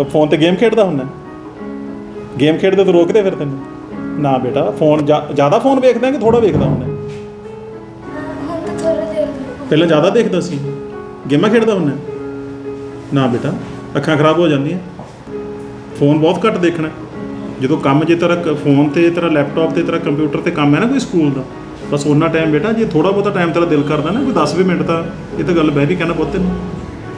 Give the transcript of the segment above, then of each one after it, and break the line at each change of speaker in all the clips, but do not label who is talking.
Phone ਤੇ game ਖੇਡਦਾ ਹੁੰਦਾ? ਗੇਮ ਖੇਡਦੇ ਤੋਂ ਰੋਕਦੇ ਫਿਰ ਤੈਨੂੰ? ਨਾ ਬੇਟਾ, ਫੋਨ ਜ਼ਿਆਦਾ ਫੋਨ ਵੇਖਦਾ ਕਿ ਥੋੜਾ ਵੇਖਦਾ ਹੁੰਦਾ?
ਹੁਣ ਤਾਂ ਥੋੜਾ ਦੇਰ
ਪਹਿਲਾਂ ਜ਼ਿਆਦਾ ਦੇਖਦਾ ਸੀ। ਗੇਮਾਂ ਖੇਡਦਾ ਹੁੰਦਾ? ਨਾ ਬੇਟਾ, ਅੱਖਾਂ ਖਰਾਬ ਹੋ ਜਾਂਦੀਆਂ। ਫੋਨ ਬਹੁਤ ਘੱਟ ਦੇਖਣਾ। ਜਦੋਂ ਕੰਮ ਜੇ ਤੇਰਾ ਕ- ਫੋਨ ਤੇ ਤੇਰਾ ਲੈਪਟਾਪ ਤੇ ਤੇਰਾ ਕੰਪਿਊਟਰ ਤੇ ਕੰਮ ਹੈ ਨਾ ਕੋਈ ਸਕੂਲ ਦਾ, ਬਸ ਉਹਨਾਂ ਟਾਈਮ ਬੇਟਾ, ਜੇ ਥੋੜਾ ਬਹੁਤਾ ਟਾਈਮ ਤੇਰਾ ਦਿਲ ਕਰਦਾ ਨਾ, ਕੋਈ 10 ਮਿੰਟ ਤਾਂ ਇਹ ਤਾਂ ਗੱਲ ਬਹਿ ਵੀ ਕਹਿਣਾ ਪੁੱਤ ਨੂੰ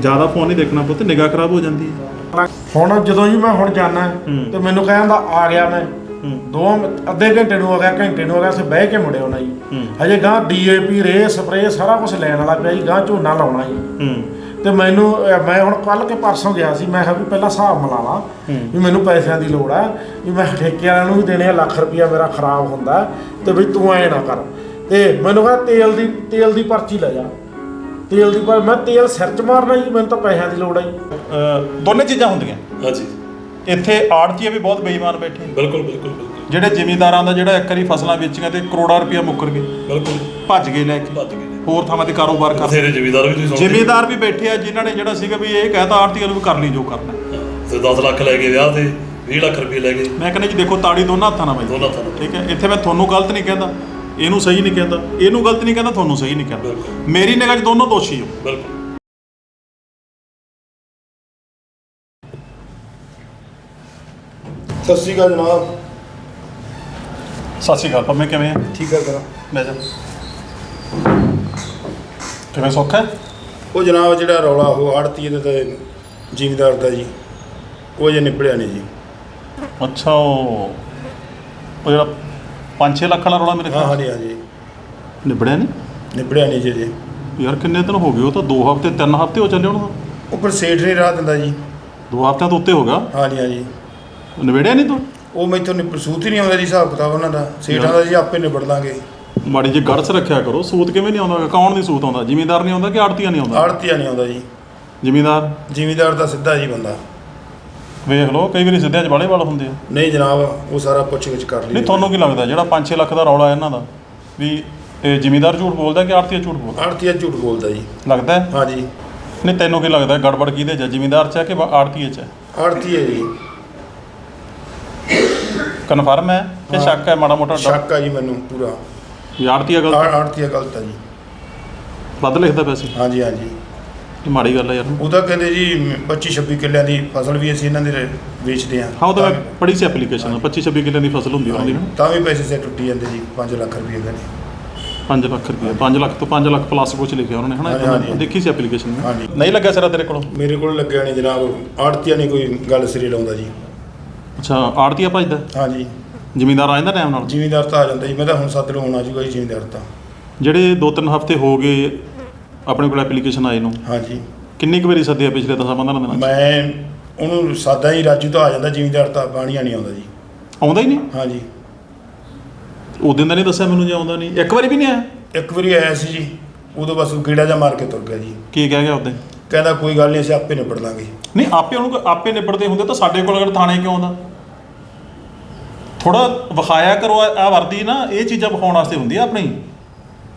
ਜ਼ਿਆਦਾ ਫੋਨ ਨਹੀਂ ਦੇਖਣਾ ਪੁੱਤ ਨਿਗਾਹ ਖਰਾਬ ਹੋ ਜਾਂਦੀ ਹੈ
ਹੁਣ ਜਦੋਂ ਜੀ ਮੈਂ ਹੁਣ ਜਾਣਾ
ਹੂੰ।
ਤੇ ਮੈਨੂੰ ਕਹਿੰਦਾ ਆ ਗਿਆ ਮੈਂ
ਹੂੰ।
ਦੋ ਅੱਧੇ ਘੰਟੇ ਨੂੰ ਹੋ ਗਿਆ ਘੰਟੇ ਨੂੰ ਹੋ ਗਿਆ ਅਸੀਂ ਬਹਿ ਕੇ ਮੁੜੇ ਆਉਣਾ ਜੀ
ਹੂੰ।
ਹਜੇ ਗਾਂ ਡੀਏਪੀ ਰੇ ਸਪਰੇ ਸਾਰਾ ਕੁਝ ਲੈਣ ਵਾਲਾ ਪਿਆ ਜੀ ਗਾਂ ਝੋਨਾ ਲਾਉਣਾ ਜੀ
ਹੂੰ
ਤੇ ਮੈਨੂੰ ਅਹ, ਮੈਂ ਹੁਣ ਕੱਲ ਕੇ ਪਰਸੋਂ ਗਿਆ ਸੀ ਮੈਂ ਕਿਹਾ ਵੀ ਪਹਿਲਾਂ ਹਿਸਾਬ ਮਿਲਾ ਲਾ
ਹੂੰ।
ਵੀ ਮੈਨੂੰ ਪੈਸਿਆਂ ਦੀ ਲੋੜ ਆ ਵੀ ਮੈਂ ਠੇਕੇ ਵਾਲਿਆਂ ਨੂੰ ਵੀ ਦੇਣੇ ਆ ਲੱਖ ਰੁਪਇਆ ਮੇਰਾ ਖਰਾਬ ਹੁੰਦਾ ਤੇ ਵੀ ਤੂੰ ਐ ਨਾ ਕਰ ਤੇ ਮੈਨੂੰ ਕਹਿੰਦਾ ਤੇਲ ਦੀ ਤੇਲ ਦੀ ਪਰਚੀ ਲੈ ਜਾ ਤੇਲ ਦੀ ਪਰ ਮੈਂ ਤੇਲ ਸਿਰ 'ਚ ਮਾਰਨਾ ਜੀ ਮੈਨੂੰ ਤਾਂ ਪੈਸਿਆਂ ਦੀ ਲੋੜ ਆ ਜੀ।
ਦੋਨੇ ਚੀਜ਼ਾਂ ਹੁੰਦੀਆਂ।
ਹਾਂਜੀ।
ਇੱਥੇ ਆੜਤੀਏ ਵੀ ਬਹੁਤ ਬੇਈਮਾਨ ਬੈਠੇ।
ਬਿਲਕੁਲ ਬਿਲਕੁਲ ਬਿਲਕੁਲ।
ਜਿਹੜੇ ਜ਼ਿਮੀਂਦਾਰਾਂ ਦਾ ਜਿਹੜਾ ਇੱਕ ਵਾਰੀ ਫਸਲਾਂ ਵੇਚੀਆਂ ਤੇ ਕਰੋੜਾਂ ਰੁਪਇਆ ਮੁੱਕਰ ਗਏ
ਬਿਲਕੁਲ।
ਭੱਜ ਗਏ ਲੈ ਕੇ।
ਭੱਜ ਗਏ ਨੇ।
ਹੋਰ ਥਾਵਾਂ ਤੇ ਕਾਰੋਬਾਰ ਕਰਦੇ
ਬਥੇਰੇ ਜ਼ਿਮੀਦਾਰ ਵੀ ਤੁਸੀਂ ਸੁਣਦੇ
ਜ਼ਿਮੀਂਦਾਰ ਵੀ ਬੈਠੇ ਆ ਜਿਨ੍ਹਾਂ ਨੇ ਜਿਹੜਾ ਸੀਗਾ ਵੀ ਇਹ ਕਹਤਾ ਆੜਤੀਆਂ ਨੂੰ ਵੀ ਕਰ ਲਈ ਜੋ ਕਰਨਾ।
ਤੇ 10 ਲੱਖ ਲੈ ਕੇ ਵਿਆਹ ਤੇ 20 ਲੱਖ ਰੁਪਏ ਲੈ ਗਏ
ਮੈਂ ਕਹਿੰਦਾ ਜੀ ਦੇਖੋ ਤਾੜੀ ਦੋਨਾਂ ਹੱਥਾਂ ਨਾਲ ਬਾਈ।
ਦੋਨਾਂ ਹੱਥਾਂ ਨਾਲ।
ਠੀਕ ਹੈ ਇੱਥੇ ਮੈਂ ਤੁਹਾਨੂੰ ਗਲਤ ਨਹੀਂ ਕਹਿੰਦਾ। ਇਹਨੂੰ ਸਹੀ ਨਹੀਂ ਕਹਿੰਦਾ ਇਹਨੂੰ ਗਲਤ ਨਹੀਂ ਕਹਿੰਦਾ ਤੁਹਾਨੂੰ ਸਹੀ ਨਹੀਂ ਕਹਿੰਦਾ। ਮੇਰੀ ਨਿਗਾਹ 'ਚ ਦੋਨੋਂ ਦੋਸ਼ੀ ਹੋ
ਬਿਲਕੁਲ।
ਸਤਿ ਸ਼੍ਰੀ ਅਕਾਲ ਜਨਾਬ।
ਸਤਿ ਸ਼੍ਰੀ ਅਕਾਲ ਪੰਮੇ ਕਿਵੇਂ ਆ?
ਠੀਕ ਹੈ ਕਰਾਂ
ਜਾ ਕਿਵੇਂ ਸੌਖਾ ਹੈ?
ਉਹ ਜਨਾਬ ਜਿਹੜਾ ਰੌਲਾ ਉਹ ਆੜਤੀ ਦੇ ਤੇ ਜ਼ਿਮੀਦਾਰ ਦਾ ਜੀ ਉਹ ਜੇ ਨਿਬੜਿਆ ਨਹੀਂ ਜੀ।
ਅੱਛਾ ਉਹ ਉਹ ਜਿਹੜਾ 5-6 ਲੱਖ ਵਾਲਾ ਰੌਲਾ ਮੇਰੇ
ਹਾਂ
ਖਿਆਲ
ਹਾਂਜੀ ਹਾਂਜੀ।
ਨਿਬੜਿਆ ਨਹੀਂ
ਨਿਬੜਿਆ ਨਹੀਂ ਜੀ ਜੀ
ਯਾਰ ਕਿੰਨੇ ਦਿਨ ਹੋ ਗਏ ਉਹ ਤਾਂ 2 ਹਫ਼ਤੇ 3 ਹਫ਼ਤੇ ਹੋ ਚੱਲੇ ਹੁਣ
ਉਹ ਪਰ ਸੇਠ ਨਹੀਂ ਰਾਹ ਦਿੰਦਾ ਜੀ।
2 ਹਫ਼ਤਿਆਂ ਤੋਂ ਉੱਤੇ ਹੋ ਗਿਆ?
ਹਾਂਜੀ ਹਾਂਜੀ।
ਨਿਬੜਿਆ ਨਹੀਂ ਤੂੰ?
ਉਹ ਮੈਥੋਂ ਨਿਬੜ ਸੂਤ ਹੀ ਨਹੀਂ ਆਉਂਦਾ ਜੀ ਹਿਸਾਬ ਕਿਤਾਬ ਉਹਨਾਂ ਦਾ। ਸੇਠਾਂ ਦਾ ਜੀ ਆਪੇ ਨਿਬੜ ਲਾਂਗੇ।
ਮਾੜੀ ਜਿਹੀ ਗੜਸ ਰੱਖਿਆ ਕਰੋ ਸੂਤ ਕਿਵੇਂ ਨਹੀਂ ਆਉਂਦਾ ਕੌਣ ਨਹੀਂ ਸੂਤ ਆਉਂਦਾ? ਜ਼ਿਮੀਂਦਾਰ ਨਹੀਂ ਆਉਂਦਾ ਕਿ ਆੜਤੀਆਂ ਨਹੀਂ ਆਉਂਦਾ?
ਆੜਤੀਆ ਨਹੀਂ ਆਉਂਦਾ ਜੀ।
ਜ਼ਿਮੀਂਦਾਰ?
ਜ਼ਿਮੀਦਾਰ ਦਾ ਸਿੱਧਾ ਜੀ ਬੰਦਾ।
ਵੇਖ ਲਓ ਕਈ ਵਾਰੀ ਸਿੱਧਿਆਂ 'ਚ ਬਾਲੇ ਵਾਲ ਹੁੰਦੇ ਆ।
ਨਹੀਂ ਜਨਾਬ ਉਹ ਸਾਰਾ ਪੁੱਛ ਗਿੱਛ ਕਰ ਲਈ
ਨਹੀਂ ਤੁਹਾਨੂੰ ਕੀ ਲੱਗਦਾ ਜਿਹੜਾ 5-6 ਲੱਖ ਦਾ ਰੌਲਾ ਇਹਨਾਂ ਦਾ? ਵੀ ਇਹ ਜ਼ਿਮੀਂਦਾਰ ਝੂਠ ਬੋਲਦਾ ਕਿ ਆੜਤੀਆ ਝੂਠ ਬੋਲਦਾ?
ਆੜਤੀਆ ਝੂਠ ਬੋਲਦਾ ਜੀ।
ਲੱਗਦਾ? ਹੈ?
ਹਾਂਜੀ।
ਨਹੀਂ ਤੈਨੂੰ ਕੀ ਲੱਗਦਾ ਗੜਬੜ ਕਿਹਦੇ 'ਚ ਹੈ? ਜ਼ਿਮੀਂਦਾਰ 'ਚ ਹੈ ਕਿ ਆੜਤੀਏ 'ਚ ਹੈ?
ਆੜਤੀਆ ਜੀ।
ਕਨਫਰਮ ਹੈ ਕਿ ਸ਼ੱਕ ਹੈ ਮਾੜਾ ਮੋਟਾ
ਸ਼ੱਕ ਆ ਜੀ ਮੈਨੂੰ ਪੂਰਾ।
ਵੀ ਆੜਤੀਆ ਗਲਤ
ਆੜਤੀਆ ਗਲਤ ਆ ਜੀ।
ਵੱਧ ਲਿਖਦਾ ਪੈਸੇ
ਹਾਂਜੀ ਹਾਂਜੀ।
ਇਹ ਮਾੜੀ ਗੱਲ ਹੈ ਯਾਰ।
ਉਹ ਤਾਂ ਕਹਿੰਦੇ ਜੀ 25 26 ਕਿੱਲਿਆਂ ਦੀ ਫਸਲ ਵੀ ਅਸੀਂ ਇਹਨਾਂ ਦੇ ਵੇਚਦੇ ਹਾਂ।
ਹਾਂ ਉਹ ਤਾਂ ਮੈਂ ਸੀ ਐਪਲੀਕੇਸ਼ਨ 25-26 ਕਿੱਲੇ ਦੀ ਫਸਲ ਹੁੰਦੀ ਉਹਦੀ ਨਾ।
ਤਾਂ ਵੀ ਪੈਸੇ ਸੇ ਟੁੱਟੀ ਜਾਂਦੇ ਜੀ 5 ਲੱਖ ਰੁਪਏ ਦੇ ਨੇ
5 ਲੱਖ ਰੁਪਏ 5 ਲੱਖ ਤੋਂ 5 ਲੱਖ ਪਲੱਸ ਕੁਝ ਲਿਖਿਆ ਉਹਨਾਂ ਨੇ ਹਨਾ? ਦੇਖੀ ਸੀ ਐਪਲੀਕੇਸ਼ਨ। ਨਹੀਂ ਲੱਗਿਆ ਸਿਰਾ ਤੇਰੇ ਕੋਲੋਂ?
ਮੇਰੇ ਕੋਲ ਲੱਗਿਆ ਨਹੀਂ ਜਨਾਬ ਆੜਤੀਆ ਨਹੀਂ ਕੋਈ ਗੱਲ ਸਿਰੇ ਲਾਉਂਦਾ ਜੀ।
ਅੱਛਾ ਆੜਤੀਆ ਭਜਦਾ?
ਹਾਂਜੀ।
ਜ਼ਿਮੀਂਦਾਰ ਆ ਜਾਂਦਾ ਟਾਈਮ ਨਾਲ?
ਜ਼ਿਮੀਂਦਾਰ ਤਾਂ ਆ ਜਾਂਦਾ ਜੀ ਮੈਂ ਤਾਂ ਹੁਣ ਸੱਤ ਨੂੰ ਆਉਣਾ ਜੂਗਾ ਜੀ ਜ਼ਿਮੀਂਦਾਰ ਤਾਂ।
ਜਿਹੜੇ 2-3 ਹਫ਼ਤੇ ਹੋ ਗਏ ਆਪਣੇ ਕੋਲ ਐਪਲੀਕੇਸ਼ਨ ਆਏ ਨੂੰ?
ਹਾਂਜੀ।
ਕਿੰਨੀ ਕੁ ਵਾਰੀ ਸੱਦਿਆ ਪਿਛਲੇ 10-15 ਦਿਨਾਂ 'ਚ?
ਮੈਂ ਉਹਨੂੰ ਸਾਦਾ ਹੀ ਰਾਜੂ ਤਾਂ ਆ ਜਾਂਦਾ ਜ਼ਿਮੀਂਦਾਰ ਤਾਂ ਬਾਣੀਆਂ ਨਹੀਂ ਆਉਂਦਾ ਜੀ।
ਆਉਂਦਾ ਹੀ ਨਹੀਂ?
ਹਾਂਜੀ।
ਉਹ ਦਿਨ ਦਾ ਨਹੀਂ ਦੱਸਿਆ ਮੈਨੂੰ ਜੇ ਆਉਂਦਾ ਨਹੀਂ। ਇੱਕ ਵਾਰੀ ਵੀ ਨਹੀਂ ਆਇਆ?
ਇੱਕ ਵਾਰੀ ਆਇਆ ਸੀ ਜੀ ਉਦੋਂ ਬਸ ਗੇੜਾ ਜਾ ਮਾਰ ਕੇ ਤੁਰ ਗਿਆ ਜੀ।
ਕੀ ਕਹਿ ਗਿਆ ਉਹਦੇ?
ਕਹਿੰਦਾ ਕੋਈ ਗੱਲ ਨਹੀਂ ਅਸੀਂ ਆਪੇ ਨਿਬੜ ਲਾਂਗੇ।
ਨਹੀਂ ਆਪੇ ਉਹਨੂੰ ਆਪੇ ਨਿਬੜਦੇ ਹੁੰਦੇ ਤਾਂ ਸਾਡੇ ਕੋਲ ਅਗਰ ਥਾਣੇ ਕਿਉਂ ਆਉਂਦਾ? ਥੋੜਾ ਵਿਖਾਇਆ ਕਰੋ ਆ ਵਰਦੀ ਨਾ ਇਹ ਚੀਜ਼ਾਂ ਵਿਖਾਉਣ ਵਾਸਤੇ ਹੁੰਦੀ ਆ ਆਪਣੀ।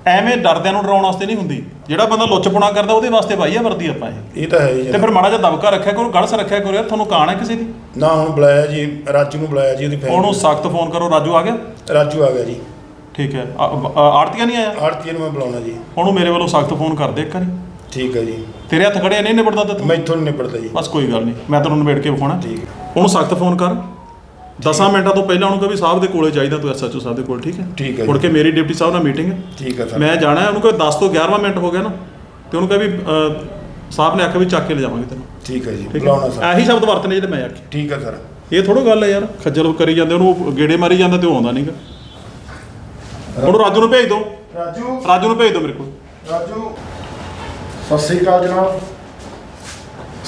ਐਵੇਂ ਡਰਦਿਆਂ ਨੂੰ ਡਰਾਉਣ ਵਾਸਤੇ ਨਹੀਂ ਹੁੰਦੀ। ਜਿਹੜਾ ਬੰਦਾ ਲੁੱਚਪੁਣਾ ਕਰਦਾ ਉਹਦੇ ਵਾਸਤੇ ਭਾਈ ਆ ਵਰਦੀ ਆਪਾਂ ਇਹ।
ਇਹ ਤਾਂ ਹੈ ਜੀ।
ਤੇ ਫਿਰ ਮਾੜਾ ਜਿਹਾ ਦਬਕਾ ਰੱਖਿਆ ਕਰੋ ਗਲਸ ਰੱਖਿਆ ਕਰੋ ਯਾਰ ਤੁਹਾਨੂੰ ਕਾਣ ਹੈ ਕਿਸੇ ਦੀ?
ਨਾ ਹੁਣ ਬੁਲਾਇਆ ਜੀ ਰਾਜੂ ਨੂੰ ਬੁਲਾਇਆ ਜੀ ਉਹਦੀ
ਉਹਨੂੰ
ਫੈਮਿਲੀ
ਸਖਤ ਫੋਨ ਕਰੋ ਰਾਜੂ ਆ ਗਿਆ?
ਰਾਜੂ ਆ ਗਿਆ ਜੀ।
ਠੀਕ ਹੈ। ਆੜਤੀਆ ਨਹੀਂ ਆਇਆ?
ਆੜਤੀਏ ਨੂੰ ਮੈਂ ਬੁਲਾਉਣਾ ਜੀ।
ਉਹਨੂੰ ਮੇਰੇ ਵੱਲੋਂ ਸਖਤ ਫੋਨ ਕਰ ਦੇ ਇੱਕ ਵਾਰੀ।
ਠੀਕ ਹੈ ਜੀ।
ਤੇਰੇ ਹੱਥ ਖੜੇ ਨਹੀਂ ਨਿਬੜਦਾ ਤੇ? ਤੂੰ
ਮੈਥੋਂ ਨਹੀਂ ਨਿਬੜਦਾ ਜੀ।
ਬਸ ਕੋਈ ਗੱਲ ਨਹੀਂ ਮੈਂ ਤੁਹਾਨੂੰ ਨਿਬੇੜ ਕੇ ਵਿਖਾਉਣਾ।
ਠੀਕ ਹੈ।
ਉਹਨੂੰ ਸਖਤ ਫੋਨ ਕਰ। 10 ਮਿੰਟਾਂ ਤੋਂ ਪਹਿਲਾਂ ਉਹਨੂੰ ਕਹੇ ਵੀ ਸਾਹਿਬ ਦੇ ਕੋਲੇ ਚਾਹੀਦਾ ਤੂੰ ਐਸਐਚਓ ਸਾਹਿਬ ਦੇ ਕੋਲ ਠੀਕ ਹੈ?
ਠੀਕ ਹੈ
ਮੁੜ। ਕੇ ਮੇਰੀ ਡਿਪਟੀ ਸਾਹਿਬ ਨਾਲ ਮੀਟਿੰਗ ਹੈ।
ਠੀਕ ਹੈ ਸਰ।
ਮੈਂ ਜਾਣਾ ਹੈ, ਉਹਨੂੰ ਕਹੇ 10 ਤੋਂ 11ਵਾਂ ਮਿੰਟ ਹੋ ਗਿਆ ਨਾ ਤੇ ਉਹਨੂੰ ਕਹੇ ਵੀ ਅਹ, ਸਾਹਿਬ ਨੇ ਆਖਿਆ ਵੀ ਚੱਕ ਕੇ ਲੈ ਜਾਵਾਂਗੇ ਤੈਨੂੰ।
ਠੀਕ ਹੈ ਜੀ
ਠੀਕ
ਬੁਲਾਉਣਾ
ਹੈ
ਸਰ।
ਇਹੀ ਸ਼ਬਦ ਵਰਤਨੇ ਜਿਹੜੇ ਮੈਂ ਆਖੇ।
ਠੀਕ ਹੈ ਸਰ।
ਇਹ ਥੋੜੋ ਗੱਲ ਹੈ ਯਾਰ ਖੱਜਲ ਕਰੀ ਜਾਂਦੇ ਉਹਨੂੰ ਗੇੜੇ ਮਾਰੀ ਜਾਂਦਾ ਤੇ ਉਹ ਆਉਂਦਾ ਨਹੀਂਗਾ ਉਹਨੂੰ ਰਾਜੂ ਨੂੰ ਭੇਜ ਦਿਓ
ਰਾਜੂ।
ਰਾਜੂ ਨੂੰ ਭੇਜ ਦਿਓ ਮੇਰੇ ਕੋਲ।
ਰਾਜੂ।
ਸਤਿ ਸ੍ਰੀ ਅਕਾਲ ਜਨਾਬ।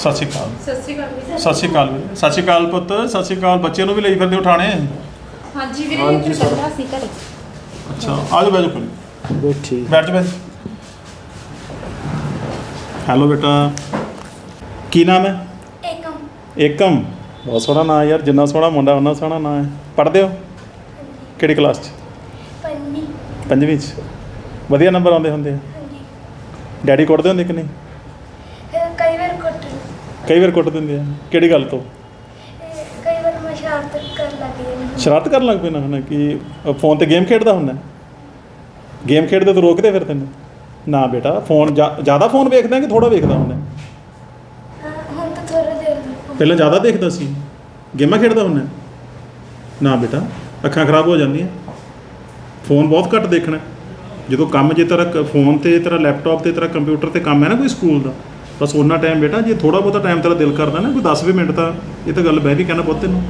ਸਤਿ ਸ਼੍ਰੀ ਅਕਾਲ।
ਸਤਿ ਸ਼੍ਰੀ ਅਕਾਲ ਵੀਰੇ
ਸਤਿ ਸ਼੍ਰੀ ਅਕਾਲ ਵੀਰੇ। ਸਤਿ ਸ਼੍ਰੀ ਅਕਾਲ ਪੁੱਤ ਸਤਿ ਸ਼੍ਰੀ ਅਕਾਲ। ਬੱਚੇ ਨੂੰ ਵੀ ਲਈ ਫਿਰਦੇ ਉਠਾਣੇ
ਹਾਂਜੀ ਵੀਰੇ
ਹਾਂਜੀ
ਇਹ
ਸਰ।
ਚੱਲਦਾ ਸੀ ਘਰੇ।
ਅੱਛਾ ਆ ਜਾਓ ਬੈਠੋ ਕੋਲ।
ਬੈਠੀ।
ਬੈਠ ਜਾ ਬੈਠ ਹੈਲੋ ਬੇਟਾ। ਕੀ ਨਾਮ ਹੈ?
ਏਕਮ।
ਏਕਮ। ਬਹੁਤ ਸੋਹਣਾ ਨਾਂ ਹੈ ਯਾਰ ਜਿੰਨਾ ਸੋਹਣਾ ਮੁੰਡਾ ਉਹਨਾਂ ਸੋਹਣਾ ਨਾਂ ਹੈ। ਪੜ੍ਹਦੇ ਹੋ? ਕਿਹੜੀ ਕਲਾਸ 'ਚ?
ਪੰਨੀ
ਪੰਜਵੀਂ 'ਚ। ਵਧੀਆ ਨੰਬਰ ਆਉਂਦੇ ਹੁੰਦੇ ਆ।
ਹਾਂਜੀ।
ਡੈਡੀ ਕੁੱਟਦੇ ਹੁੰਦੇ ਕਿ ਨਹੀਂ?
ਕਈ ਵਾਰ ਕੁੱਟ
ਕਈ ਵਾਰ ਦਿੰਦੇ ਆ। ਕਿਹੜੀ ਗੱਲ ਤੋਂ?
ਸ਼ਰਾਰਤ ਕਰਨ ਲੱਗ ਨੇ
ਸ਼ਰਾਰਤ ਕਰਨ ਲੱਗ ਪੈਣਾ ਹੁਣ ਕਿ ਫੋਨ ਤੇ ਗੇਮ ਖੇਡਦਾ ਹੁੰਦਾ? ਗੇਮ ਖੇਡਦੇ ਤਾਂ ਰੋਕਦੇ ਫਿਰ ਤੈਨੂੰ? ਨਾ ਬੇਟਾ ਫੋਨ ਜ਼ਿਆਦਾ ਫੋਨ ਵੇਖਦਾ ਕਿ ਥੋੜਾ ਵੇਖਦਾ ਹੁੰਦਾ?
ਹਾਂ, ਹੁਣ ਤਾਂ ਥੋੜਾ ਦੇਰ ਤੋਂ
ਪਹਿਲਾਂ ਜ਼ਿਆਦਾ ਦੇਖਦਾ ਸੀ। ਗੇਮਾਂ ਖੇਡਦਾ ਹੁੰਦਾ? ਨਾ ਬੇਟਾ ਅੱਖਾਂ ਖਰਾਬ ਹੋ ਜਾਂਦੀਆਂ। ਫੋਨ ਬਹੁਤ ਘੱਟ ਦੇਖਣਾ। ਜਦੋਂ ਕੰਮ ਜੇ ਤੇਰਾ ਕ- ਫੋਨ ਤੇ ਤੇਰਾ ਲੈਪਟਾਪ ਤੇ ਤੇਰਾ ਕੰਪਿਊਟਰ ਤੇ ਕੰਮ ਹੈ ਨਾ ਕੋਈ ਸਕੂਲ ਦਾ? ਬਸ ਉਹਨਾਂ ਟਾਈਮ ਬੇਟਾ ਜੇ ਥੋੜਾ ਬਹੁਤਾ ਟਾਈਮ ਤੇਰਾ ਦਿਲ ਕਰਦਾ ਨਾ ਕੋਈ 10 ਮਿੰਟ ਤਾਂ ਇਹ ਤਾਂ ਗੱਲ ਬਹਿ ਕੇ ਕਹਿਣਾ ਪੁੱਤ ਨੂੰ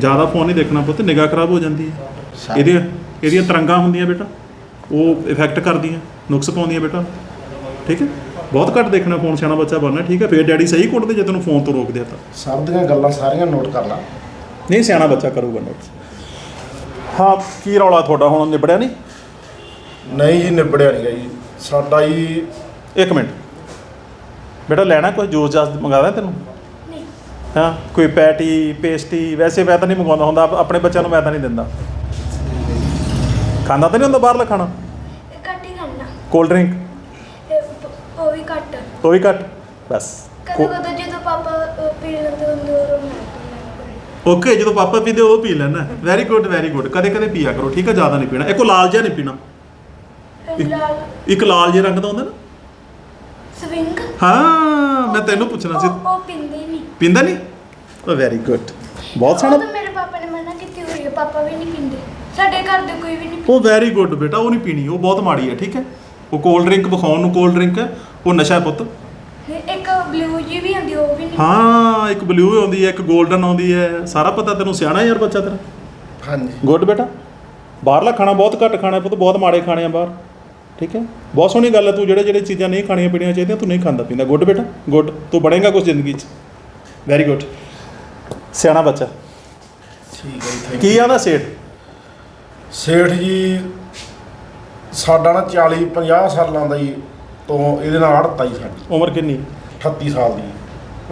ਜ਼ਿਆਦਾ ਫੋਨ ਨਹੀਂ ਦੇਖਣਾ ਪੁੱਤ ਨਿਗਾਹ ਖਰਾਬ ਹੋ ਜਾਂਦੀ ਹੈ। ਇਹਦੀਆਂ ਇਹਦੀਆਂ ਤਰੰਗਾਂ ਹੁੰਦੀਆਂ ਬੇਟਾ ਉਹ ਇਫੈਕਟ ਕਰਦੀਆਂ ਨੁਕਸ ਪਾਉਂਦੀਆਂ ਬੇਟਾ। ਠੀਕ ਹੈ? ਬਹੁਤ ਘੱਟ ਦੇਖਣਾ ਫੋਨ ਸਿਆਣਾ ਬੱਚਾ ਬਣਨਾ ਠੀਕ ਹੈ? ਫੇਰ ਡੈਡੀ ਸਹੀ ਕੁੱਟਦੇ ਜੇ ਤੈਨੂੰ ਫੋਨ ਤੋਂ ਰੋਕਦੇ ਆ ਤਾਂ।
ਸਰ ਦੀਆਂ ਗੱਲਾਂ ਸਾਰੀਆਂ ਨੋਟ ਕਰ ਲਾ।
ਨਹੀਂ ਸਿਆਣਾ ਬੱਚਾ ਕਰੂਗਾ ਨੋਟਸ ਹਾਂ ਕੀ ਰੌਲਾ ਤੁਹਾਡਾ? ਹੁਣ ਨਿਬੜਿਆ ਨਹੀਂ?
ਨਹੀਂ ਜੀ ਨਿਬੜਿਆ ਨਹੀਂ ਜੀ। ਸਾਡਾ ਜੀ
ਇੱਕ ਮਿੰਟ। ਬੇਟਾ ਲੈਣਾ ਕੋਈ ਜੂਸ ਜਾਸ ਮੰਗਾਦਾ ਤੈਨੂੰ?
ਨਹੀਂ।
ਹਾਂ ਕੋਈ ਪੈਟੀ ਪੇਸਟੀ ਵੈਸੇ ਮੈਂ ਤਾਂ ਨਹੀਂ ਮੰਗਵਾਉਂਦਾ ਹੁੰਦਾ ਆਪ- ਆਪਣੇ ਬੱਚਿਆਂ ਨੂੰ ਮੈਂ ਤਾਂ ਨਹੀਂ ਦਿੰਦਾ। ਖਾਂਦਾ ਤਾਂ ਨਹੀਂ ਹੁੰਦਾ ਬਾਹਰਲਾ ਖਾਣਾ?
ਘੱਟ ਹੀ ਕਰਨਾ
ਕੋਲਡ ਡਰਿੰਕ
ਇਹ ਉਹ ਵੀ ਘੱਟ।
ਉਹ ਵੀ ਘੱਟ? ਬਸ।
ਕਦੋਂ ਕਦੋਂ ਜਦੋਂ ਪਾਪਾ ਅਹ, ਪੀ ਲੈਂਦੇ ਹੁੰਦੇ ਉਦੋਂ ਮੈਂ ਪੀ
ਓਕੇ ਜਦੋਂ ਪਾਪਾ ਪੀਂਦੇ ਉਹ ਪੀ ਲੈਣਾ ਵੈਰੀ ਗੁੱਡ ਵੈਰੀ ਗੁੱਡ ਕਦੇ ਕਦੇ ਪੀਆ ਕਰੋ ਠੀਕ ਹੈ ਜ਼ਿਆਦਾ ਨਹੀਂ ਪੀਣਾ। ਇੱਕੋ ਲਾਲ ਜਿਹਾ ਨਹੀਂ ਪੀਣਾ।
ਲਾਲ।
ਇੱਕ ਲਾਲ ਜਿਹਾ ਰੰਗ ਦਾ ਹੁੰਦਾ ਨਾ? ਹਾਂ ਮੈਂ ਤੈਨੂੰ ਪੁੱਛਣਾ ਸੀ।
ਉਹ ਪੀਂਦੇ ਨਹੀਂ
ਪੀਂਦਾ ਨਹੀਂ ਉਹ ਵੈਰੀ ਗੁੱਡ ਬਹੁਤ
ਉਹ
ਸੋਹਣਾ।
ਤਾਂ ਮੇਰੇ ਪਾਪਾ ਨੇ ਮਨਾ ਕੀਤੀ ਹੋਈ ਹੈ ਪਾਪਾ ਵੀ ਨਹੀਂ ਪੀਂਦੇ। ਸਾਡੇ ਘਰ ਦੇ ਕੋਈ ਵੀ ਨਹੀਂ
ਉਹ ਵੈਰੀ ਗੁੱਡ ਬੇਟਾ ਉਹ ਨਹੀਂ ਪੀਣੀ ਉਹ ਬਹੁਤ ਮਾੜੀ ਹੈ ਠੀਕ ਹੈ? ਉਹ ਕੋਲਡ ਡਰਿੰਕ ਵਿਖਾਉਣ ਨੂੰ ਕੋਲਡ ਡਰਿੰਕ ਹੈ ਉਹ ਨਸ਼ਾ ਹੈ ਪੁੱਤ।
ਪੀਂਦੇ ਇੱਕ ਬਲੂ ਜੀ ਵੀ ਹੁੰਦੀ ਉਹ ਵੀ ਨਹੀਂ
ਹਾਂ ਇੱਕ ਬਲੂ ਆਉਂਦੀ ਹੈ ਇੱਕ 골ਡਨ ਆਉਂਦੀ ਹੈ। ਸਾਰਾ ਪਤਾ ਤੈਨੂੰ ਸਿਆਣਾ ਯਾਰ ਬੱਚਾ ਤੇਰਾ।
ਹਾਂਜੀ।
ਗੁੱਡ ਬੇਟਾ। ਬਾਹਰਲਾ ਖਾਣਾ ਬਹੁਤ ਘੱਟ ਖਾਣਾ ਪੁੱਤ ਬਹੁਤ ਮਾੜੇ ਖਾਣੇ ਆ ਬਾਹਰ। ਠੀਕ ਹੈ? ਬਹੁਤ ਸੋਹਣੀ ਗੱਲ ਹੈ ਤੂੰ ਜਿਹੜੇ ਜਿਹੜੇ ਚੀਜ਼ਾਂ ਨਹੀਂ ਖਾਣੀਆਂ ਪੀਣੀਆਂ ਚਾਹੀਦੀਆਂ ਤੂੰ ਨਹੀਂ ਖਾਂਦਾ ਪੀਂਦਾ। ਗੁੱਡ ਬੇਟਾ ਗੁੱਡ। ਤੂੰ ਬਣੇਗਾ ਕੁਝ ਜ਼ਿੰਦਗੀ 'ਚ। ਵੈਰੀ ਗੁੱਡ ਸਿਆਣਾ ਬੱਚਾ।
ਠੀਕ ਹੈ ਥੈਂਕ
ਕੀ ਆਦਾ ਸੇਠ?
ਸੇਠ ਜੀ ਸਾਡਾ ਨਾ 40 50 ਸਾਲਾਂ ਦਾ ਜੀ ਤੋਂ ਇਹਦੇ ਨਾਲ ਆੜਤ ਆ ਜੀ ਸਾਡੀ।
ਉਮਰ ਕਿੰਨੀ?
38 ਸਾਲ ਦੀ।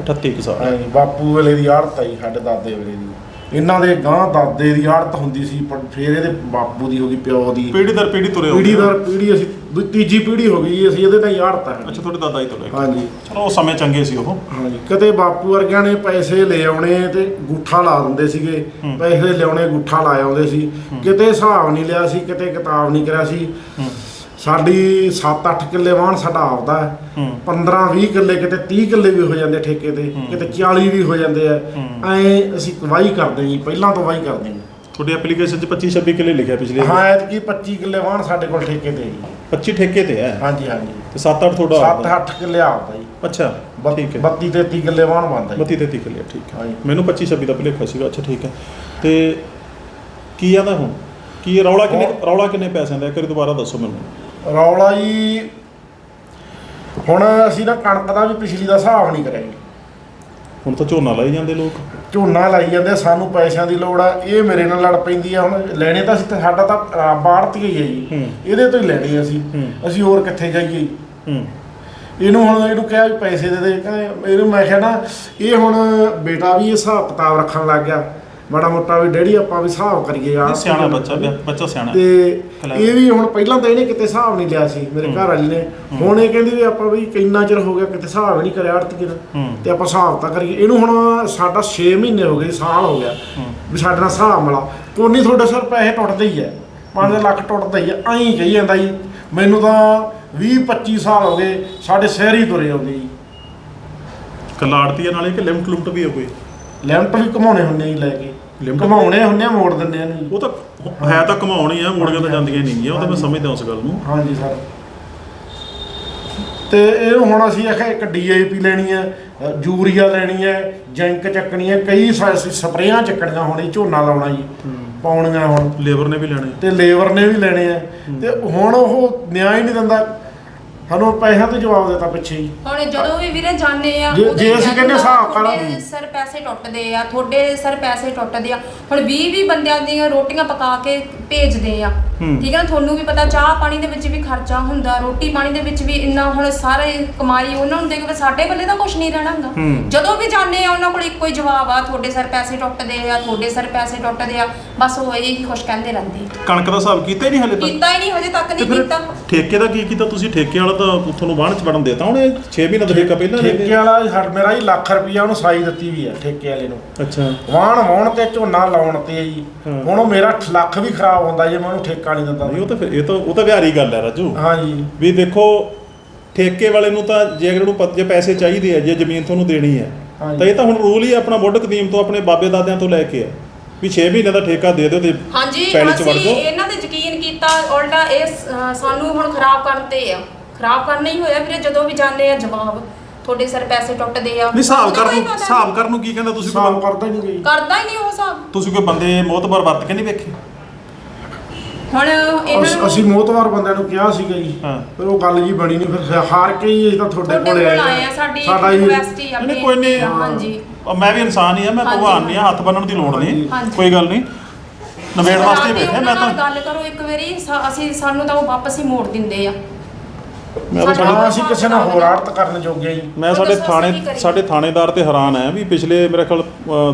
38 ਕੁ ਸਾਲ।
ਹਾਂਜੀ ਬਾਪੂ ਵੇਲੇ ਦੀ ਆੜਤ ਆ ਜੀ ਸਾਡੇ ਦਾਦੇ ਵੇਲੇ ਦੀ। ਇਹਨਾਂ ਦੇ ਗਾਂ ਦਾਦੇ ਦੀ ਆੜਤ ਹੁੰਦੀ ਸੀ ਪਰ ਫਿਰ ਇਹਦੇ ਬਾਪੂ ਦੀ ਹੋ ਗਈ ਪਿਓ ਦੀ।
ਪੀੜੀ ਦਰ ਪੀੜੀ ਤੁਰੇ
ਪੀੜੀ ਦਰ ਪੀੜੀ ਅਸੀਂ ਦੂ- ਤੀਜੀ ਪੀੜੀ ਹੋ ਗਈ ਜੀ, ਅਸੀਂ ਇਹਦੇ ਨਾਲ ਹੀ ਆੜਤ
ਅੱਛਾ ਤੁਹਾਡੇ ਦਾਦਾ ਹੀ ਤੁਰੇ
ਹਾਂਜੀ।
ਚਲੋ ਉਹ ਸਮੇਂ ਚੰਗੇ ਸੀ ਉਹ।
ਹਾਂਜੀ। ਕਦੇ ਬਾਪੂ ਵਰਗਿਆਂ ਨੇ ਪੈਸੇ ਲੈ ਆਉਣੇ ਤੇ ਗੁੱਠਾ ਲਾ ਦਿੰਦੇ ਸੀਗੇ। ਪੈਸੇ ਲਿਆਉਣੇ ਗੁੱਠਾ ਲਾ ਆਉਂਦੇ ਸੀ। ਕਿਤੇ ਹਿਸਾਬ ਨਹੀਂ ਲਿਆ ਸੀ ਕਿਤੇ ਕਿਤਾਬ ਨਹੀਂ ਕਰਿਆ ਸੀ। ਸਾਡੀ 7-8 ਕਿੱਲੇ ਵਾਹਣ ਸਾਡਾ ਆਪਦਾ ਹੈ।
ਹੂੰ।
15-20 ਕਿੱਲੇ ਕਿਤੇ 30 ਕਿੱਲੇ ਵੀ ਹੋ ਜਾਂਦੇ ਠੇਕੇ ਤੇ
ਹੂੰ।
ਕਿਤੇ 40 ਵੀ ਹੋ ਜਾਂਦੇ ਆ।
ਹੂੰ।
ਐ ਅਸੀਂ ਵਾਹੀ ਕਰਦੇ ਜੀ ਪਹਿਲਾਂ ਤੋਂ ਵਾਹੀ ਕਰਦੇ ਜੀ।
ਤੁਹਾਡੀ ਐਪਲੀਕੇਸ਼ਨ 'ਚ 25 26 ਕਿੱਲੇ ਲਿਖਿਆ ਪਿਛਲੇ
ਹਾਂ ਐਤਕੀ 25 ਕਿੱਲੇ ਵਾਹਣ ਸਾਡੇ ਕੋਲ ਠੇਕੇ ਤੇ ਜੀ।
25 ਠੇਕੇ ਤੇ ਹੈ?
ਹਾਂਜੀ ਹਾਂਜੀ।
ਤੇ 7-8 ਤੁਹਾਡਾ ਆਪਦਾ।
7-8 ਕਿੱਲੇ ਆਪਦਾ ਜੀ।
ਅੱਛਾ ਠੀਕ ਹੈ।
32 33 ਕਿੱਲੇ ਵਾਹਣ ਬਣਦਾ ਜੀ।
32 33 ਕਿੱਲੇ ਠੀਕ ਹੈ।
ਹਾਂਜੀ।
ਮੈਨੂੰ 25 26 ਦਾ ਭੁਲੇਖਾ ਸੀਗਾ। ਅੱਛਾ ਠੀਕ ਹੈ। ਤੇ ਕੀ ਆਂਦਾ ਹੁਣ? ਕੀ ਰੌਲਾ ਕਿੰਨੇ ਰੌਲਾ ਕਿੰਨੇ ਪੈਸਿਆਂ ਦਾ? ਹੈ? ਇੱਕ ਵਾਰੀ ਦੁਬਾਰਾ ਦੱਸੋ ਮੈਨੂੰ।
ਰੌਲਾ ਜੀ ਹੁਣ ਅਸੀਂ ਨਾ ਕਣਕ ਦਾ ਵੀ ਪਿਛਲੀ ਦਾ ਹਿਸਾਬ ਨਹੀਂ ਕਰਿਆ ਜੀ।
ਹੁਣ ਤਾਂ ਝੋਨਾ ਲਾਈ ਜਾਂਦੇ ਲੋਕ।
ਝੋਨਾ ਲਾਈ ਜਾਂਦੇ ਸਾਨੂੰ ਪੈਸਿਆਂ ਦੀ ਲੋੜ ਆ ਇਹ ਮੇਰੇ ਨਾਲ ਲੜ ਪੈਂਦੀ ਆ ਹੁਣ ਲੈਣੇ ਤਾਂ ਅਸੀਂ ਤਾਂ ਸਾਡਾ ਤਾਂ ਬਾੜਤੀ ਹੀ ਹੈ ਜੀ।
ਹੂੰ।
ਇਹਦੇ ਤੋਂ ਹੀ ਲੈਣੇ ਅਸੀਂ।
ਹੂੰ।
ਅਸੀਂ ਹੋਰ ਕਿੱਥੇ ਜਾਈਏ?
ਹੂੰ।
ਇਹਨੂੰ ਹੁਣ ਇਹਨੂੰ ਕਿਹਾ ਵੀ ਪੈਸੇ ਦੇ ਦੇ ਕਹਿੰਦੇ ਇਹਨੂੰ ਮੈਂ ਕਿਹਾ ਨਾ ਇਹ ਹੁਣ ਬੇਟਾ ਵੀ ਇਹ ਹਿਸਾਬ ਕਿਤਾਬ ਰੱਖਣ ਲੱਗ ਗਿਆ। ਮਾੜਾ ਮੋਟਾ ਵੀ ਡੈਡੀ ਆਪਾਂ ਵੀ ਹਿਸਾਬ ਕਰੀਏ ਯਾਰ।
ਇਹ ਸਿਆਣਾ ਬੱਚਾ ਬੱਚਾ ਸਿਆਣਾ।
ਤੇ ਇਹ ਵੀ ਹੁਣ ਪਹਿਲਾਂ ਤਾਂ ਇਹਨੇ ਕਿਤੇ ਹਿਸਾਬ ਨਹੀਂ ਲਿਆ ਸੀ ਮੇਰੇ ਘਰ ਵਾਲੀ ਨੇ। ਹੁਣ ਇਹ ਕਹਿੰਦੀ ਵੀ ਆਪਾਂ ਵੀ ਕਿੰਨਾ ਚਿਰ ਹੋ ਗਿਆ ਕਿਤੇ ਹਿਸਾਬ ਨਹੀਂ ਕਰਿਆ ਆੜਤੀ ਦਾ ਤੇ ਆਪਾਂ ਹਿਸਾਬ ਤਾਂ ਕਰੀਏ। ਇਹਨੂੰ ਹੁਣ ਸਾਡਾ 6 ਮਹੀਨੇ ਹੋ ਗਏ ਸਾਲ ਹੋ ਗਿਆ। ਵੀ ਸਾਡੇ ਨਾਲ ਹਿਸਾਬ ਮਿਲਾ ਕੋਨੀ ਤੁਹਾਡੇ ਸਰ ਪੈਸੇ ਟੁੱਟਦੇ ਹੀ ਐ 5 ਲੱਖ ਟੁੱਟਦਾ ਹੀ ਐ ਐਂ ਕਹੀ ਜਾਂਦਾ ਜੀ। ਮੈਨੂੰ ਤਾਂ 20 25 ਸਾਲ ਹੋ ਗਏ ਸਾਡੇ ਸ਼ਹਿਰੀ ਤੁਰੇ ਆਉਂਦੇ ਜੀ।
ਕਲਾੜਤੀ ਨਾਲੇ ਕਿ ਲਿਮਟ ਲੁਮਟ ਵੀ ਹੈ ਕੋਈ?
ਲੈਂਪ ਵੀ ਘਮਾਉਣੇ ਹੁੰਨੇ ਜੀ ਲੈ ਕੇ।
ਲਿਮਟ-
ਘਮਾਉਣੇ ਹੁੰਨੇ ਆ, ਮੋੜ ਦਿੰਦੇ ਆ।
ਉਹ ਤਾਂ ਹੈ ਤਾਂ ਕਮਾਉਣੀ ਆ ਮੁੜੀਆਂ ਤਾਂ ਜਾਂਦੀਆਂ ਨਹੀਂ ਗੀਆਂ ਉਹ ਤਾਂ ਮੈਂ ਸਮਝਦਾ ਉਸ ਗੱਲ ਨੂੰ।
ਹਾਂਜੀ ਸਰ। ਤੇ ਇਹਨੂੰ ਹੁਣ ਅਸੀਂ ਆਖਿਆ ਇੱਕ ਡੀਏਪੀ ਲੈਣੀ ਹੈ ਅ, ਯੂਰੀਆ ਲੈਣੀ ਹੈ ਜਿੰਕ ਚੱਕਣੀ ਹੈ ਕਈ ਸ- ਅਸੀਂ ਸਪਰੇਆਂ ਚੱਕਣੀਆਂ ਹੁਣ ਇਹ ਝੋਨਾ ਲਾਉਣਾ ਜੀ ਪਾਉਣੀਆਂ ਹੁਣ।
ਲੇਬਰ ਨੇ ਵੀ ਲੈਣੇ
ਤੇ ਲੇਬਰ ਨੇ ਵੀ ਲੈਣੇ ਆ। ਤੇ ਹੁਣ ਉਹ ਨਿਆਂ ਹੀ ਨਹੀਂ ਦਿੰਦਾ। ਸਾਨੂੰ ਪੈਸਿਆਂ ਤੇ ਜਵਾਬ ਦਿੱਤਾ ਪਿੱਛੇ ਹੀ।
ਹੁਣ ਜਦੋਂ ਵੀ ਵੀਰੇ ਜਾਣੇ ਆ
ਜੇ- ਅਸੀਂ ਕਹਿੰਦੇ ਹਿਸਾਬ ਕਰ-
ਤੁਹਾਡੇ ਸਰ ਪੈਸੇ ਟੁੱਟਦੇ ਆ ਤੁਹਾਡੇ ਸਰ ਪੈਸੇ ਟੁੱਟਦੇ ਆ ਹੁਣ 20 20 ਬੰਦਿਆਂ ਦੀਆਂ ਰੋਟੀਆਂ ਪਕਾ ਕੇ ਭੇਜਦੇ ਆ।
ਹੂੰ।
ਠੀਕ ਹੈ ਨਾ ਤੁਹਾਨੂੰ ਵੀ ਪਤਾ ਚਾਹ ਪਾਣੀ ਦੇ ਵਿੱਚ ਵੀ ਖਰਚਾ ਹੁੰਦਾ ਰੋਟੀ ਪਾਣੀ ਦੇ ਵਿੱਚ ਵੀ ਇੰਨਾ ਹੁਣ ਸਾਰੇ ਕਮਾਈ ਉਹਨਾਂ ਨੂੰ ਦੇ ਕੇ ਸਾਡੇ ਬੱਲੇ ਤਾਂ ਕੁਝ ਨਹੀਂ ਰਹਿਣਾ ਹੁੰਦਾ।
ਹੂੰ।
ਜਦੋਂ ਵੀ ਜਾਣੇ ਆ ਉਹਨਾਂ ਕੋਲ ਇੱਕੋ ਹੀ ਜਵਾਬ ਆ ਤੁਹਾਡੇ ਸਰ ਪੈਸੇ ਟੁੱਟਦੇ ਆ ਤੁਹਾਡੇ ਸਰ ਪੈਸੇ ਟੁੱਟਦੇ ਆ ਬਸ ਉਹ ਇਹੀ ਕੁਝ ਕਹਿੰਦੇ ਰਹਿੰਦੇ
ਕਣਕ ਦਾ ਹਿਸਾਬ ਕੀਤਾ ਹੀ ਨਹੀਂ ਹਲੇ ਤੱਕ?
ਕੀਤਾ ਹੀ ਨਹੀਂ ਹਜੇ ਤੱਕ
ਤੇ
ਨਹੀਂ
ਫਿਰ
ਕੀਤਾ।
ਠੇਕੇ ਦਾ ਕੀ ਕੀਤਾ? ਤੁਸੀਂ ਠੇਕੇ ਵਾਲਾ ਤਾਂ ਤੁਹਾਨੂੰ ਬਾਣ ਚ ਵੜਨ ਦੇਤਾ ਉਹਨੇ 6 ਮਹੀਨੇ ਦਾ ਠੇਕਾ ਪਹਿਲਾਂ ਲੈ
ਠੇਕੇ
ਲਿਆ
ਵਾਲਾ ਹਰ ਮੇਰਾ ਹੀ ਲੱਖ ਰੁਪਈਆ ਉਹਨੂੰ ਸਾਈ ਦਿੱਤੀ ਵੀ ਆ ਠੇਕੇ ਵਾਲੇ ਨੂੰ।
ਅੱਛਾ।
ਵਾਹਣ ਵਾਉਣ ਤੇ ਝੋਨਾ ਲਾਉਣ ਤੇ ਜੀ।
ਹਾਂ।
ਹੁਣ ਉਹ ਮੇਰਾ ਲੱਖ ਵੀ ਖਰਾਬ ਹੁੰਦਾ ਜੇ ਮੈਂ ਉਹਨੂੰ ਠੇਕਾ ਨਹੀਂ ਦਿੰਦਾ।
ਨਹੀਂ ਉਹ ਤਾਂ ਫਿਰ ਇਹ ਤਾਂ ਉਹ ਤਾਂ ਵਿਹਾਰੀ ਗੱਲ ਹੈ ਰਾਜੂ।
ਹਾਂ ਜੀ।
ਵੀ ਦੇਖੋ ਠੇਕੇ ਵਾਲੇ ਨੂੰ ਤਾਂ ਜੇ ਅਗਰ ਉਹਨੂੰ ਪ- ਜੇ ਪੈਸੇ ਚਾਹੀਦੇ ਆ ਜੇ ਜ਼ਮੀਨ ਤੁਹਾਨੂੰ ਦੇਣੀ ਹੈ
ਹਾਂਜੀ।
ਤਾਂ ਇਹ ਤਾਂ ਹੁਣ ਰੂਲ ਹੀ ਆਪਣਾ ਮੁੱਢ ਕਦੀਮ ਤੋਂ ਆਪਣੇ ਬਾਬੇ ਦਾਦਿਆਂ ਤੋਂ ਲੈ ਕੇ ਆ। ਵੀ 6 ਮਹੀਨੇ ਦਾ ਠੇਕਾ ਦੇ ਦਿਓ ਤੇ
ਹਾਂਜੀ
ਪੈਲੀ ਚ ਵੜ
ਅਸੀਂ
ਜਾਓ।
ਇਹਨਾਂ ਤੇ ਯਕੀਨ ਕੀਤਾ ਉਲਟਾ ਇਹ ਸ- ਸਾਨੂੰ ਹੁਣ ਖਰਾਬ ਕਰਨ ਤੇ ਆ। ਖਰਾਬ ਕਰਨਾ ਹੀ ਹੋਇਆ ਵੀਰੇ ਜਦੋਂ ਵੀ ਜਾਂਦੇ ਆ ਜਵਾਬ। ਤੁਹਾਡੇ ਸਿਰ ਪੈਸੇ ਟੁੱਟਦੇ ਆ।
ਨਹੀਂ ਹਿਸਾਬ ਕਰਨ
ਕੋਈ
ਨੂੰ ਹਿਸਾਬ ਕਰਨ ਨੂੰ ਕੀ ਕਹਿੰਦਾ ਤੁਸੀਂ?
ਹਿਸਾਬ ਕਰਦਾ ਨਹੀਂ ਗਈ
ਕਰਦਾ ਹੀ ਨਹੀਂ ਉਹ ਹਿਸਾਬ।
ਤੁਸੀਂ ਕੋਈ ਬੰਦੇ ਮੋਤਬਰ ਵਰਤ ਕੇ ਨਹੀਂ ਵੇਖੇ?
ਹੁਣ ਇਹਨਾਂ
ਅਸੀਂ-
ਨੂੰ
ਅਸੀਂ ਮੋਤਵਾਰ ਬੰਦਿਆਂ ਨੂੰ ਕਿਹਾ ਸੀਗਾ ਜੀ।
ਹਾਂ।
ਪਰ ਉਹ ਗੱਲ ਜੀ ਬਣੀ ਨਹੀਂ ਫਿਰ ਹਾਰ ਕੇ ਹੀ ਅਸੀਂ ਤਾਂ ਤੁਹਾਡੇ
ਤੁਹਾਡੇ
ਕੋਲੇ
ਕੋਲ
ਆਏ
ਆ। ਸਾਡੀ
ਸਾਡਾ ਜੀ
ਰਿਕੁਐਸਟ ਹੀ
ਨਹੀਂ, ਕੋਈ ਨਹੀਂ।
ਹਾਂਜੀ
ਔਰ ਮੈਂ ਵੀ ਇਨਸਾਨ ਹੀ ਆ ਮੈਂ
ਹਾਂਜੀ,
ਭਗਵਾਨ ਨਹੀਂ ਆ ਹੱਥ ਬੰਨਣ ਦੀ ਲੋੜ ਨਹੀਂ।
ਹਾਂਜੀ।
ਕੋਈ ਗੱਲ ਨਹੀਂ। ਨਵੇੜ ਵਾਸਤੇ ਹੀ ਬੈਠੇ ਮੈਂ ਤਾਂ
ਗੱਲ ਕਰੋ ਇੱਕ ਵਾਰੀ ਸਾ- ਅਸੀਂ ਸਾਨੂੰ ਤਾਂ ਉਹ ਵਾਪਸ ਹੀ ਮੋੜ ਦਿੰਦੇ ਆ।
ਮੈਂ ਤਾਂ
ਸਾਡਾ-
ਹਾਂ ਅਸੀਂ ਕਿਸੇ ਨਾਲ ਹੋਰ ਆੜਤ ਕਰਨ ਜੋਗੇ ਜੀ।
ਮੈਂ ਸਾਡੇ
ਦੱਸੋ
ਥਾਣੇ
ਅਸੀਂ ਕੀ ਕਰੀਏ?
ਸਾਡੇ ਥਾਣੇਦਾਰ ਤੇ ਹੈਰਾਨ ਆ ਵੀ ਪਿਛਲੇ ਮੇਰੇ ਖਿਆਲ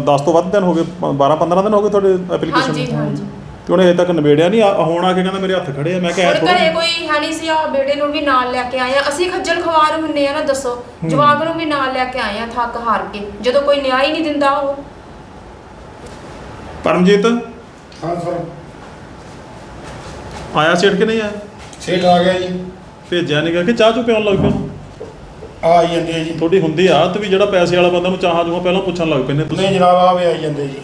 10 ਤੋਂ ਵੱਧ ਦਿਨ ਹੋ ਗਏ 12 15 ਦਿਨ ਹੋ ਗਏ ਤੁਹਾਡੇ ਐਪਲੀਕੇਸ਼ਨ
ਹਾਂਜੀ ਹਾਂਜੀ।
ਤੇ ਉਹਨੇ ਅਜੇ ਤੱਕ ਨਿਬੇੜਿਆ ਨਹੀਂ। ਆ- ਹੁਣ ਆ ਕੇ ਕਹਿੰਦਾ ਮੇਰੇ ਹੱਥ ਖੜੇ ਆ ਮੈਂ ਕਿਹਾ
ਕੋਈ ਹੈ ਨਹੀਂ ਸੀ ਆ ਬੇੜੇ ਨੂੰ ਵੀ ਨਾਲ ਲੈ ਕੇ ਆਏ ਆ। ਅਸੀਂ ਖੱਜਲ ਖਵਾਰ ਹੁੰਨੇ ਆ ਨਾ ਦੱਸੋ। ਜਵਾਗ ਨੂੰ ਵੀ ਨਾਲ ਲੈ ਕੇ ਆਏ ਆ ਥੱਕ ਹਾਰ ਕੇ। ਜਦੋਂ ਕੋਈ ਨਿਆਂ ਹੀ ਨਹੀਂ ਦਿੰਦਾ ਉਹ।
ਪਰਮਜੀਤ?
ਹਾਂ ਸਰ।
ਆਇਆ ਸੀਟ ਕਿ ਨਹੀਂ ਆਇਆ?
ਸੇਠ ਆ ਗਿਆ ਜੀ।
ਭੇਜਿਆ ਨਹੀਂ ਕਿ ਚਾਹ ਚੁ ਪਿਆਉਣ ਲੱਗ ਪਿਆ
ਆ ਆਈ ਜਾਂਦੇ ਆ ਜੀ।
ਤੁਹਾਡੀ ਹੁੰਦੀ ਆ ਤੇ ਵੀ ਜਿਹੜਾ ਪੈਸੇ ਵਾਲਾ ਬੰਦਾ ਨੂੰ ਚਾਹਾਂ ਜੂਹਾਂ ਪਹਿਲਾਂ ਪੁੱਛਣ ਲੱਗ ਪੈਂਦੇ ਤੁਸੀਂ?
ਨਹੀਂ ਜਨਾਬ ਆਵੇ ਆਈ ਜਾਂਦੇ ਜੀ।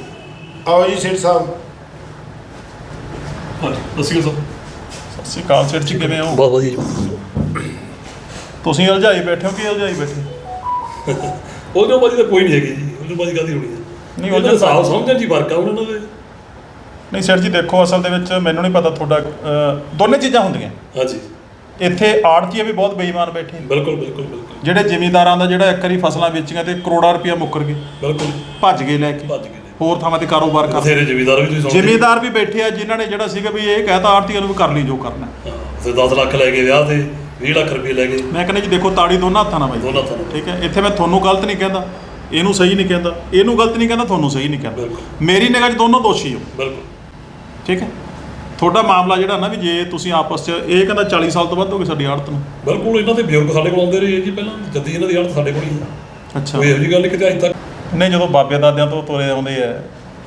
ਆਓ ਜੀ ਸੇਠ ਸਾਹਿਬ।
ਹਾਂਜੀ ਦੱਸਿਓ ਸਰ
ਸਤਿ ਸ਼੍ਰੀ ਅਕਾਲ ਸੇਠ ਜੀ ਕਿਵੇਂ ਹੋ?
ਬਹੁਤ ਵਧੀਆ ਜੀ।
ਤੁਸੀਂ ਉਲਝਾਈ ਬੈਠੇ ਹੋ ਕਿ ਉਲਝਾਈ ਬੈਠੇ?
ਉਹਦੇ ਬਾਜੀ ਤਾਂ ਕੋਈ ਨਹੀਂ ਹੈਗੀ ਜੀ। ਉਹਦੇ ਬਾਜੀ ਕਾਦੀ ਹੋਣੀ ਹੈ?
ਨਹੀਂ,
ਉਹਦੇ
ਉਹਦੇ-
ਹਿਸਾਬ ਸਮਝਣ ਦੀ ਫ਼ਰਕ ਆ ਉਹਨਾਂ ਦੇ।
ਨਹੀਂ ਸੇਠ ਜੀ ਦੇਖੋ ਅਸਲ ਦੇ ਵਿੱਚ ਮੈਨੂੰ ਨਹੀਂ ਪਤਾ ਤੁਹਾਡਾ ਅਹ, ਦੋਨੇ ਚੀਜ਼ਾਂ ਹੁੰਦੀਆਂ।
ਹਾਂਜੀ।
ਇੱਥੇ ਆੜਤੀਏ ਵੀ ਬਹੁਤ ਬੇਈਮਾਨ ਬੈਠੇ।
ਬਿਲਕੁਲ ਬਿਲਕੁਲ ਬਿਲਕੁਲ।
ਜਿਹੜੇ ਜ਼ਿਮੀਂਦਾਰਾਂ ਦਾ ਜਿਹੜਾ ਇੱਕ ਵਾਰੀ ਫਸਲਾਂ ਵੇਚੀਆਂ ਤੇ ਕਰੋੜਾਂ ਰੁਪਇਆ ਮੁੱਕਰ ਗਏ।
ਬਿਲਕੁਲ।
ਭੱਜ ਗਏ ਲੈ ਕੇ।
ਭੱਜ ਗਏ ਨੇ
ਹੋਰ ਥਾਵਾਂ ਤੇ ਕਾਰੋਬਾਰ ਕਰਦੇ।
ਬਥੇਰੇ ਜ਼ਿਮੀਦਾਰ ਵੀ ਤੁਸੀਂ ਸੁਣਦੇ।
ਜ਼ਿਮੀਂਦਾਰ ਵੀ ਬੈਠੇ ਆ ਜਿਨ੍ਹਾਂ ਨੇ ਜਿਹੜਾ ਸੀਗਾ ਵੀ ਇਹ ਕਹਤਾ ਆੜਤੀਆਂ ਨੂੰ ਵੀ ਕਰ ਲਈ ਜੋ ਕਰਨਾ।
ਹਾਂ ਤੇ 10 ਲੱਖ ਲੈ ਕੇ ਵਿਆਹ ਤੇ 20 ਲੱਖ ਰੁਪਏ ਲੈ ਗਏ
ਮੈਂ ਕਹਿੰਦਾ ਜੀ ਦੇਖੋ ਤਾੜੀ ਦੋਨਾਂ ਹੱਥਾਂ ਨਾਲ ਬਾਈ।
ਦੋਨਾਂ ਹੱਥਾਂ ਨਾਲ।
ਠੀਕ ਹੈ ਇੱਥੇ ਮੈਂ ਤੁਹਾਨੂੰ ਗਲਤ ਨਹੀਂ ਕਹਿੰਦਾ ਇਹਨੂੰ ਸਹੀ ਨਹੀਂ ਕਹਿੰਦਾ ਇਹਨੂੰ ਗਲਤ ਨਹੀਂ ਕਹਿੰਦਾ ਤੁਹਾਨੂੰ ਸਹੀ ਨਹੀਂ ਕਹਿੰਦਾ।
ਬਿਲਕੁਲ।
ਮੇਰੀ ਨਿਗਾਹ 'ਚ ਦੋਨੋਂ ਦੋਸ਼ੀ ਹੋ।
ਬਿਲਕੁਲ।
ਠੀਕ ਹੈ। ਤੁਹਾਡਾ ਮਾਮਲਾ ਜਿਹੜਾ ਨਾ ਵੀ ਜੇ ਤੁਸੀਂ ਆਪਸ 'ਚ ਇਹ ਕਹਿੰਦਾ 40 ਸਾਲ ਤੋਂ ਵੱਧ ਹੋ ਗਏ ਸਾਡੀ ਆੜਤ ਨੂੰ।
ਬਿਲਕੁਲ ਇਹਨਾਂ ਦੇ ਬਜ਼ੁਰਗ ਸਾਡੇ ਕੋਲ ਆਉਂਦੇ ਰਹੇ ਜੀ ਪਹਿਲਾਂ ਜੱਦੀ ਇਹਨਾਂ ਦੀ ਹਾਲਤ ਸਾਡੇ ਕੋਲ ਹੀ ਹੈ
ਅੱਛਾ।
ਕੋਈ ਇਹੋ ਜਿਹੀ ਗੱਲ ਕਿਤੇ ਅੱਜ ਤੱਕ
ਨਹੀਂ ਜਦੋਂ ਬਾਬੇ ਦਾਦਿਆਂ ਤੋਂ ਤੁਰੇ ਆਉਂਦੇ ਆ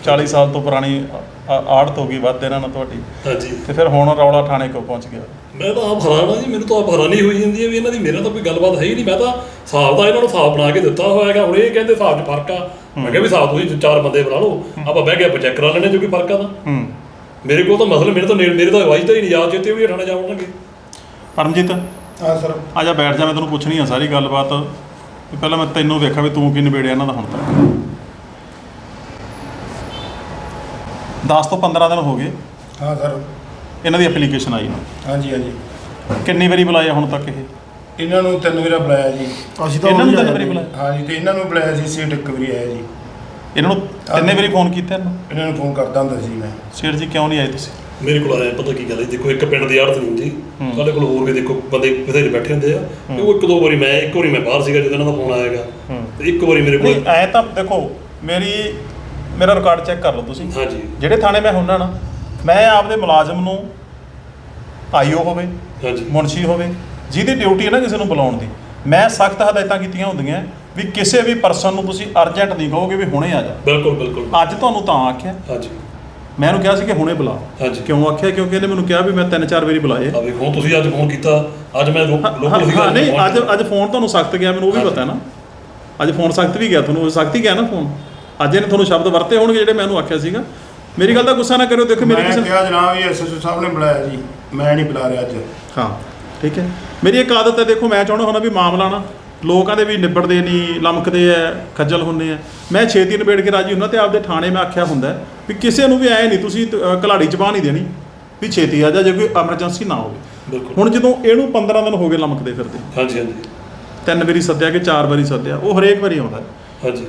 40 ਸਾਲ ਤੋਂ ਪੁਰਾਣੀ ਆੜਤ ਹੋ ਗਈ ਵੱਧ ਇਹਨਾਂ ਨਾਲ ਤੁਹਾਡੀ।
ਹਾਂਜੀ।
ਤੇ ਫਿਰ ਹੁਣ ਰੌਲਾ ਥਾਣੇ ਕੋ ਪਹੁੰਚ ਗਿਆ?
ਮੈਂ ਤਾਂ ਆਪ ਹੈਰਾਨ ਆ ਜੀ ਮੈਨੂੰ ਤਾਂ ਆਪ ਹੈਰਾਨੀ ਹੋਈ ਜਾਂਦੀ ਹੈ ਵੀ ਇਹਨਾਂ ਦੀ ਮੇਰਾ ਤਾਂ ਕੋਈ ਗੱਲਬਾਤ ਹੈ ਹੀ ਨਹੀਂ। ਮੈਂ ਤਾਂ ਹਿਸਾਬ ਦਾ ਇਹਨਾਂ ਨੂੰ ਹਿਸਾਬ ਬਣਾ ਕੇ ਦਿੱਤਾ ਹੋਇਆ ਹੈਗਾ ਹੁਣ ਇਹ ਕਹਿੰਦੇ ਹਿਸਾਬ 'ਚ ਫ਼ਰਕ ਆ। ਮੈਂ ਕਿਹਾ ਵੀ ਹਿਸਾਬ ਤੁਸੀਂ ਚਾਰ ਬੰਦੇ ਬਣਾ ਲਓ। ਆਪਾਂ ਬਹਿ ਕੇ ਆਪਾਂ ਚੈੱਕ ਕਰਾ ਲੈਣੇ ਜੋ ਕੀ ਫ਼ਰਕ ਆ ਤਾਂ
ਹੂੰ।
ਮੇਰੇ ਕੋਲ ਤਾਂ ਮਸਲੇ ਮੇਰੇ ਤਾਂ ਨੇੜ- ਮੇਰੇ ਤਾਂ ਆਵਾਜ਼ ਤਾਂ ਹੀ ਨਹੀਂ ਯਾਦ ਚੇਤੇ ਵੀ ਠਾਣਾ ਜਾਵਣਗੇ
ਪਰਮਜੀਤ?
ਹਾਂ ਸਰ।
ਆ ਜਾ ਬੈਠ ਜਾ ਮੈਂ ਤੈਨੂੰ ਪੁੱਛਣੀ ਆ ਸਾਰੀ ਗੱਲਬਾਤ। ਵੀ ਪਹਿਲਾਂ ਮੈਂ ਤੈਨੂੰ ਵੇਖਾਂ ਵੀ ਤੂੰ ਕੀ ਨਿਬੇੜਿਆ ਇਹਨਾਂ ਦਾ ਹੁਣ ਤੱਕ। 10 ਤੋਂ 15 ਦਿਨ ਹੋ ਗਏ।
ਹਾਂ ਸਰ।
ਇਹਨਾਂ ਦੀ ਐਪਲੀਕੇਸ਼ਨ ਆਈ ਨੂੰ।
ਹਾਂਜੀ ਹਾਂਜੀ।
ਕਿੰਨੀ ਵਾਰੀ ਬੁਲਾਇਆ ਹੁਣ ਤੱਕ ਇਹ?
ਇਹਨਾਂ ਨੂੰ ਤਿੰਨ ਵਾਰ ਬੁਲਾਇਆ ਜੀ।
ਅਸੀਂ ਤਾਂ
ਇਹਨਾਂ ਨੂੰ ਤਿੰਨ ਵਾਰੀ। ਬੁਲਾਇਆ?
ਹਾਂਜੀ ਤੇ ਇਹਨਾਂ ਨੂੰ ਬੁਲਾਇਆ ਸੀ ਸੇਠ ਇੱਕ ਵਾਰੀ ਆਇਆ ਜੀ।
ਇਹਨਾਂ ਨੂੰ ਤਿੰਨੇ ਵਾਰੀ ਫੋਨ ਕੀਤਾ ਇਹਨੂੰ
ਇਹਨਾਂ ਨੂੰ ਫੋਨ ਕਰਦਾ ਹੁੰਦਾ ਸੀ ਮੈਂ।
ਸੇਠ ਜੀ ਕਿਉਂ ਨਹੀਂ ਆਏ ਤੁਸੀਂ?
ਮੇਰੇ ਕੋਲ ਆਇਆ ਪਤਾ ਕੀ ਗੱਲ ਹੈ ਦੇਖੋ ਇੱਕ ਪਿੰਡ ਦੀ ਆੜਤ ਨਹੀਂ ਹੁੰਦੀ। ਸਾਡੇ ਕੋਲ ਹੋਰ ਵੀ ਦੇਖੋ ਬੰਦੇ ਬਥੇਰੇ ਬੈਠੇ ਹੁੰਦੇ ਆ। ਤੇ ਉਹ ਇੱਕ ਦੋ ਵਾਰੀ ਮੈਂ ਇੱਕ ਵਾਰੀ ਮੈਂ ਬਾਹਰ ਸੀਗਾ ਜਦੋਂ ਇਹਨਾਂ ਦਾ ਫੋਨ
ਹੂੰ।
ਤੇ ਇੱਕ ਵਾਰੀ ਮੇਰੇ
ਨਹੀਂ
ਕੋਲ
ਐ ਤਾਂ ਦੇਖੋ ਮੇਰੀ ਮੇਰਾ ਰਿਕਾਰਡ ਚੈੱਕ ਕਰ ਲਓ ਤੁਸੀਂ।
ਹਾਂਜੀ।
ਜਿਹੜੇ ਥਾਣੇ ਮੈਂ ਹੁੰਨਾ ਨਾ ਮੈਂ ਆਪਦੇ ਮੁਲਾਜ਼ਮ ਨੂੰ ਆਈਓ ਹੋਵੇ
ਹਾਂਜੀ।
ਮੁਨਸ਼ੀ ਹੋਵੇ ਜਿਹਦੀ ਡਿਊਟੀ ਹੈ ਨਾ ਕਿਸੇ ਨੂੰ ਬੁਲਾਉਣ ਦੀ। ਮੈਂ ਸਖਤ ਹਦਾਇਤਾਂ ਕੀਤੀਆਂ ਹੁੰਦੀਆਂ ਵੀ ਕਿਸੇ ਵੀ ਪਰਸਨ ਨੂੰ ਤੁਸੀਂ ਅਰਜੈਂਟ ਨਹੀਂ ਕਹੋਗੇ ਵੀ ਹੁਣੇ ਆ ਜਾ
ਬਿਲਕੁਲ ਬਿਲਕੁਲ।
ਅੱਜ ਤੁਹਾਨੂੰ ਤਾਂ ਆਖਿਆ।
ਹਾਂਜੀ।
ਮੈਂ ਉਹਨੂੰ ਕਿਹਾ ਸੀ ਕਿ ਹੁਣੇ ਬੁਲਾ
ਹਾਂਜੀ।
ਕਿਉਂ ਆਖਿਆ? ਕਿਉਂਕਿ ਇਹਨੇ ਮੈਨੂੰ ਕਿਹਾ ਵੀ ਮੈਂ ਤਿੰਨ ਚਾਰ ਵਾਰੀ ਬੁਲਾਏ।
ਆ ਵੇਖੋ ਤੁਸੀਂ ਅੱਜ ਫੋਨ ਕੀਤਾ ਅੱਜ ਮੈਂ ਲੋਕਲ ਸੀਗਾ
ਹਾਂ, ਨਹੀਂ ਅੱਜ ਅੱਜ ਫੋਨ ਤੁਹਾਨੂੰ ਸਖਤ ਗਿਆ ਮੈਨੂੰ ਉਹ ਵੀ। ਪਤਾ ਹੈ ਨਾ। ਅੱਜ ਫੋਨ ਸਖਤ ਵੀ ਗਿਆ ਤੁਹਾਨੂੰ ਸਖਤ ਹੀ ਗਿਆ ਨਾ ਫੋਨ ਅੱਜ ਇਹਨੇ ਤੁਹਾਨੂੰ ਸ਼ਬਦ ਵਰਤੇ ਹੋਣਗੇ ਜਿਹੜੇ ਮੈਨੂੰ ਆਖਿਆ ਸੀਗਾ। ਮੇਰੀ ਗੱਲ ਦਾ ਗੁੱਸਾ ਨਾ ਕਰਿਓ ਦੇਖੋ ਮੇਰੀ
ਮੈਂ
ਕਿਸੇ
ਕਿਹਾ ਜਨਾਬ ਇਹ ਐਸਐਸਓ ਸਾਹਿਬ ਨੇ ਬੁਲਾਇਆ ਜੀ। ਮੈਂ ਨਹੀਂ ਬੁਲਾ ਰਿਹਾ ਅੱਜ।
ਹਾਂ ਠੀਕ ਹੈ। ਮੇਰੀ ਇੱਕ ਆਦਤ ਹੈ ਦੇਖੋ ਮੈਂ ਚਾਹੁੰਦਾ ਹੁੰਦਾ ਵੀ ਮਾਮਲਾ ਨਾ ਲੋਕਾਂ ਦੇ ਵੀ ਨਿਬੜਦੇ ਨਹੀਂ ਲਮਕਦੇ ਐ ਖੱਜਲ ਹੁੰਦੇ ਆ ਮੈਂ ਛੇਤੀ ਨਿਬੇੜ ਕੇ ਰਾਜੀ ਹੁੰਦਾ ਤੇ ਆਪਦੇ ਥਾਣੇ ਮੈਂ ਆਖਿਆ ਹੁੰਦਾ ਵੀ ਕਿਸੇ ਨੂੰ ਵੀ ਐ ਨਹੀਂ ਤੁਸੀਂ ਕਲਾੜੀ ਚ ਬਾਹ ਨਹੀਂ ਦੇਣੀ ਵੀ ਛੇਤੀ ਆ ਜਾ ਜੇ ਕੋਈ ਐਮਰਜੈਂਸੀ ਨਾ ਹੋਵੇ। ਹੁਣ ਜਦੋਂ ਇਹਨੂੰ 15 ਦਿਨ ਹੋ ਗਏ ਲਮਕਦੇ ਫਿਰਦੇ।
ਹਾਂਜੀ ਹਾਂਜੀ।
ਤਿੰਨ ਵਾਰੀ ਸੱਦਿਆ ਕਿ ਚਾਰ ਵਾਰੀ ਸੱਦਿਆ ਉਹ ਹਰੇਕ ਵਾਰੀ ਆਉਂਦਾ।
ਹਾਂਜੀ।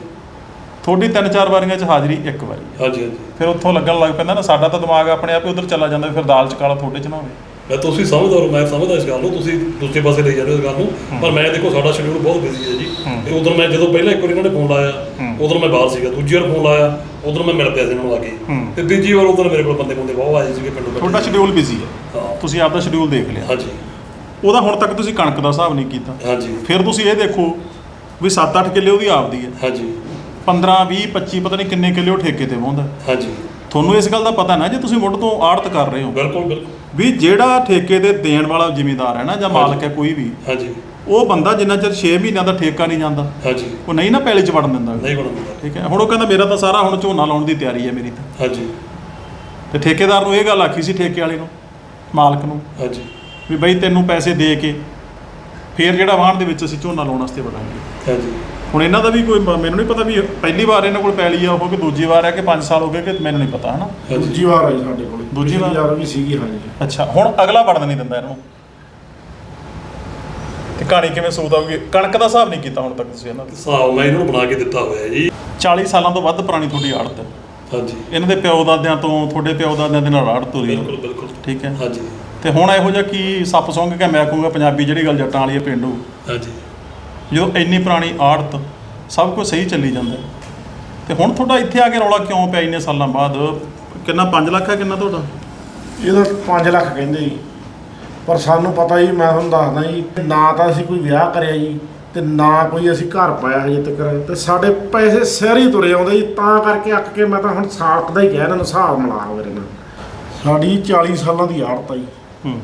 ਤੁਹਾਡੀ ਤਿੰਨ ਚਾਰ ਵਾਰੀਆਂ ਚ ਹਾਜ਼ਰੀ ਇੱਕ ਵਾਰੀ।
ਹਾਂਜੀ ਹਾਂਜੀ।
ਫਿਰ ਉੱਥੋਂ ਲੱਗਣ ਲੱਗ ਪੈਂਦਾ ਨਾ ਸਾਡਾ ਤਾਂ ਦਿਮਾਗ ਆਪਣੇ ਆਪ ਹੀ ਉਧਰ ਚਲਾ ਜਾਂਦਾ ਫਿਰ ਦਾਲ ਚ ਕਾਲਾ ਤੁਹਾਡੇ ਚ ਨਾ ਹੋਵੇ।
ਮੈਂ ਤੁਸੀਂ ਸਮਝਦਾ ਹੋ ਮੈਂ ਸਮਝਦਾ ਇਸ ਗੱਲ ਨੂੰ ਤੁਸੀਂ ਦੂਜੇ ਪਾਸੇ ਲਈ ਜਾ ਰਹੇ ਹੋ ਇਸ ਗੱਲ ਨੂੰ ਪਰ ਮੈਂ ਦੇਖੋ ਸਾਡਾ ਸ਼ਡਿਊਲ ਬਹੁਤ ਬਿਜ਼ੀ ਹੈ ਜੀ। ਤੇ ਉਦੋਂ ਮੈਂ ਜਦੋਂ ਪਹਿਲਾਂ ਇੱਕ ਵਾਰੀ ਇਹਨਾਂ ਨੇ ਫੋਨ ਲਾਇਆ ਉਦੋਂ ਮੈਂ ਬਾਹਰ ਸੀਗਾ ਦੂਜੀ ਵਾਰ ਫੋਨ ਲਾਇਆ ਉਦੋਂ ਮੈਂ ਮਿਲ ਪਿਆ ਸੀ ਇਹਨਾਂ ਨੂੰ ਆ ਕੇ। ਤੇ ਤੀਜੀ ਵਾਰ ਉਦੋਂ ਮੇਰੇ ਕੋਲ ਬੰਦੇ ਬੰਦੇ ਬਹੁਤ ਆਏ ਸੀਗੇ ਪਿੰਡੋਂ
ਤੁਹਾਡਾ। ਸ਼ਡਿਊਲ ਬਿਜ਼ੀ ਹੈ।
ਹਾਂ।
ਤੁਸੀਂ ਆਪਦਾ ਸ਼ਡਿਊਲ ਦੇਖ ਲਿਆ।
ਹਾਂਜੀ।
ਉਹਦਾ ਹੁਣ ਤੱਕ ਤੁਸੀਂ ਕਣਕ ਦਾ ਹਿਸਾਬ ਨਹੀਂ ਕੀਤਾ।
ਹਾਂਜੀ।
ਫਿਰ ਤੁਸੀਂ ਇਹ ਦੇਖੋ ਵੀ 7-8 ਕਿੱਲੇ ਉਹਦੀ ਆਪਦੀ ਹੈ।
ਹਾਂਜੀ।
15 20 25 ਪਤਾ ਨਹੀਂ ਕਿੰਨੇ ਕਿੱਲੇ ਉਹ ਠੇਕੇ ਤੇ ਵਾਹੁੰਦਾ।
ਹਾਂਜੀ।
ਤੁਹਾਨੂੰ ਇਸ ਗੱਲ ਦਾ ਪਤਾ ਨਾ ਜੇ ਤੁਸੀਂ ਮੁੱਢ ਤੋਂ ਆੜਤ ਕਰ ਰਹੇ ਹੋ।
ਬਿਲਕੁਲ ਬਿਲਕੁਲ।
ਵੀ ਜਿਹੜਾ ਠੇਕੇ ਤੇ ਦੇਣ ਵਾਲਾ ਜ਼ਿਮੀਂਦਾਰ ਹੈ ਨਾ ਜਾਂ ਮਾਲਕ ਹੈ ਕੋਈ ਵੀ
ਹਾਂਜੀ।
ਉਹ ਬੰਦਾ ਜਿੰਨਾ ਚਿਰ 6 ਮਹੀਨਿਆਂ ਦਾ ਠੇਕਾ ਨਹੀਂ ਜਾਂਦਾ
ਹਾਂਜੀ।
ਉਹ ਨਹੀਂ ਨਾ ਪੈਲੀ ਚ ਵੜਨ ਦਿੰਦਾ।
ਨਹੀਂ ਬਣਦਾ
ਠੀਕ ਹੈ। ਹੁਣ ਉਹ ਕਹਿੰਦਾ ਮੇਰਾ ਤਾਂ ਸਾਰਾ ਹੁਣ ਝੋਨਾ ਲਾਉਣ ਦੀ ਤਿਆਰੀ ਹੈ ਮੇਰੀ ਤਾਂ।
ਹਾਂਜੀ।
ਤੇ ਠੇਕੇਦਾਰ ਨੂੰ ਇਹ ਗੱਲ ਆਖੀ ਸੀ ਠੇਕੇ ਵਾਲੇ ਨੂੰ ਮਾਲਕ ਨੂੰ
ਹਾਂਜੀ।
ਵੀ ਬਈ ਤੈਨੂੰ ਪੈਸੇ ਦੇ ਕੇ ਫੇਰ ਜਿਹੜਾ ਵਾਹਣ ਦੇ ਵਿੱਚ ਅਸੀਂ ਝੋਨਾ ਲਾਉਣ ਵਾਸਤੇ ਵੜਾਂਗੇ।
ਹਾਂਜੀ।
ਹੁਣ ਇਹਨਾਂ ਦਾ ਵੀ ਕੋਈ ਮ- ਮੈਨੂੰ ਨਹੀਂ ਪਤਾ ਵੀ ਪਹਿਲੀ ਵਾਰ ਇਹਨਾਂ ਕੋਲ ਪੈਲੀ ਆ ਉਹ ਕਿ ਦੂਜੀ ਵਾਰ ਹੈ ਕਿ 5 ਸਾਲ ਹੋ ਗਏ ਕਿ ਮੈਨੂੰ ਨਹੀਂ ਪਤਾ ਹਨਾ?
ਦੂਜੀ ਵਾਰ ਆਈ ਸਾਡੇ ਕੋਲ।
ਦੂਜੀ ਵਾਰ?
ਯਾਰ ਵੀ ਸੀਗੀ ਹਾਂਜੀ।
ਅੱਛਾ ਹੁਣ ਅਗਲਾ ਵੜਨ ਨਹੀਂ ਦਿੰਦਾ ਇਹਨਾਂ। ਨੂੰ ਤੇ ਕਹਾਣੀ ਕਿਵੇਂ ਸੂਤ ਆਊਗੀ? ਕਣਕ ਦਾ ਹਿਸਾਬ ਨਹੀਂ ਕੀਤਾ ਹੁਣ ਤੱਕ ਤੁਸੀਂ ਇਹਨਾਂ ਦਾ
ਹਿਸਾਬ ਮੈਂ ਇਹਨਾਂ ਨੂੰ ਬਣਾ ਕੇ ਦਿੱਤਾ ਹੋਇਆ ਜੀ।
40 ਸਾਲਾਂ ਤੋਂ ਵੱਧ ਪੁਰਾਣੀ ਤੁਹਾਡੀ ਆੜਤ ਹੈ।
ਹਾਂਜੀ।
ਇਹਨਾਂ ਦੇ ਪਿਓ ਦਾਦਿਆਂ ਤੋਂ ਤੁਹਾਡੇ ਪਿਓ ਦਾਦਿਆਂ ਦੇ ਨਾਲ ਆੜਤ ਤੁਰੀ
ਬਿਲਕੁਲ ਬਿਲਕੁਲ।
ਠੀਕ ਹੈ।
ਹਾਂਜੀ।
ਤੇ ਹੁਣ ਇਹੋ ਜਿਹਾ ਕੀ ਸੱਪ ਸੁੰਘ ਕੇ ਮੈਂ ਕਹੂੰਗਾ ਪੰਜਾਬੀ ਜਿਹੜੀ ਗੱਲ ਜੱਟਾਂ ਵਾਲੀ ਹੈ ਪਿੰਡੂ।
ਹਾਂਜੀ।
ਜਦੋਂ ਇੰਨੀ ਪੁਰਾਣੀ ਆੜਤ ਸਭ ਕੁਝ ਸਹੀ ਚੱਲੀ ਜਾਂਦਾ। ਤੇ ਹੁਣ ਤੁਹਾਡਾ ਇੱਥੇ ਆ ਕੇ ਰੌਲਾ ਕਿਉਂ ਪਿਆ ਇੰਨੇ ਸਾਲਾਂ ਬਾਅਦ? ਕਿੰਨਾ 5 ਲੱਖ ਹੈ ਕਿੰਨਾ ਤੁਹਾਡਾ?
ਇਹਦਾ 5 ਲੱਖ ਕਹਿੰਦੇ ਜੀ। ਪਰ ਸਾਨੂੰ ਪਤਾ ਜੀ ਮੈਂ ਤੁਹਾਨੂੰ ਦੱਸਦਾ ਜੀ ਨਾ ਤਾਂ ਅਸੀਂ ਕੋਈ ਵਿਆਹ ਕਰਿਆ ਜੀ ਤੇ ਨਾ ਕੋਈ ਅਸੀਂ ਘਰ ਪਾਇਆ ਹਜੇ ਤੱਕ। ਤੇ ਸਾਡੇ ਪੈਸੇ ਹੀ ਤੁਰੇ ਆਉਂਦੇ ਜੀ ਤਾਂ ਕਰਕੇ ਅੱਕ ਕੇ ਮੈਂ ਤਾਂ ਹੁਣ ਸਾਲਕ ਦਾ ਹੀ ਕਹਿ ਇਹਨਾਂ ਨੂੰ ਹਿਸਾਬ ਮਿਲਾ ਮੇਰੇ ਨਾਲ। ਸਾਡੀ 40 ਸਾਲਾਂ ਦੀ ਆੜਤ ਆ ਜੀ।
ਹੂੰ।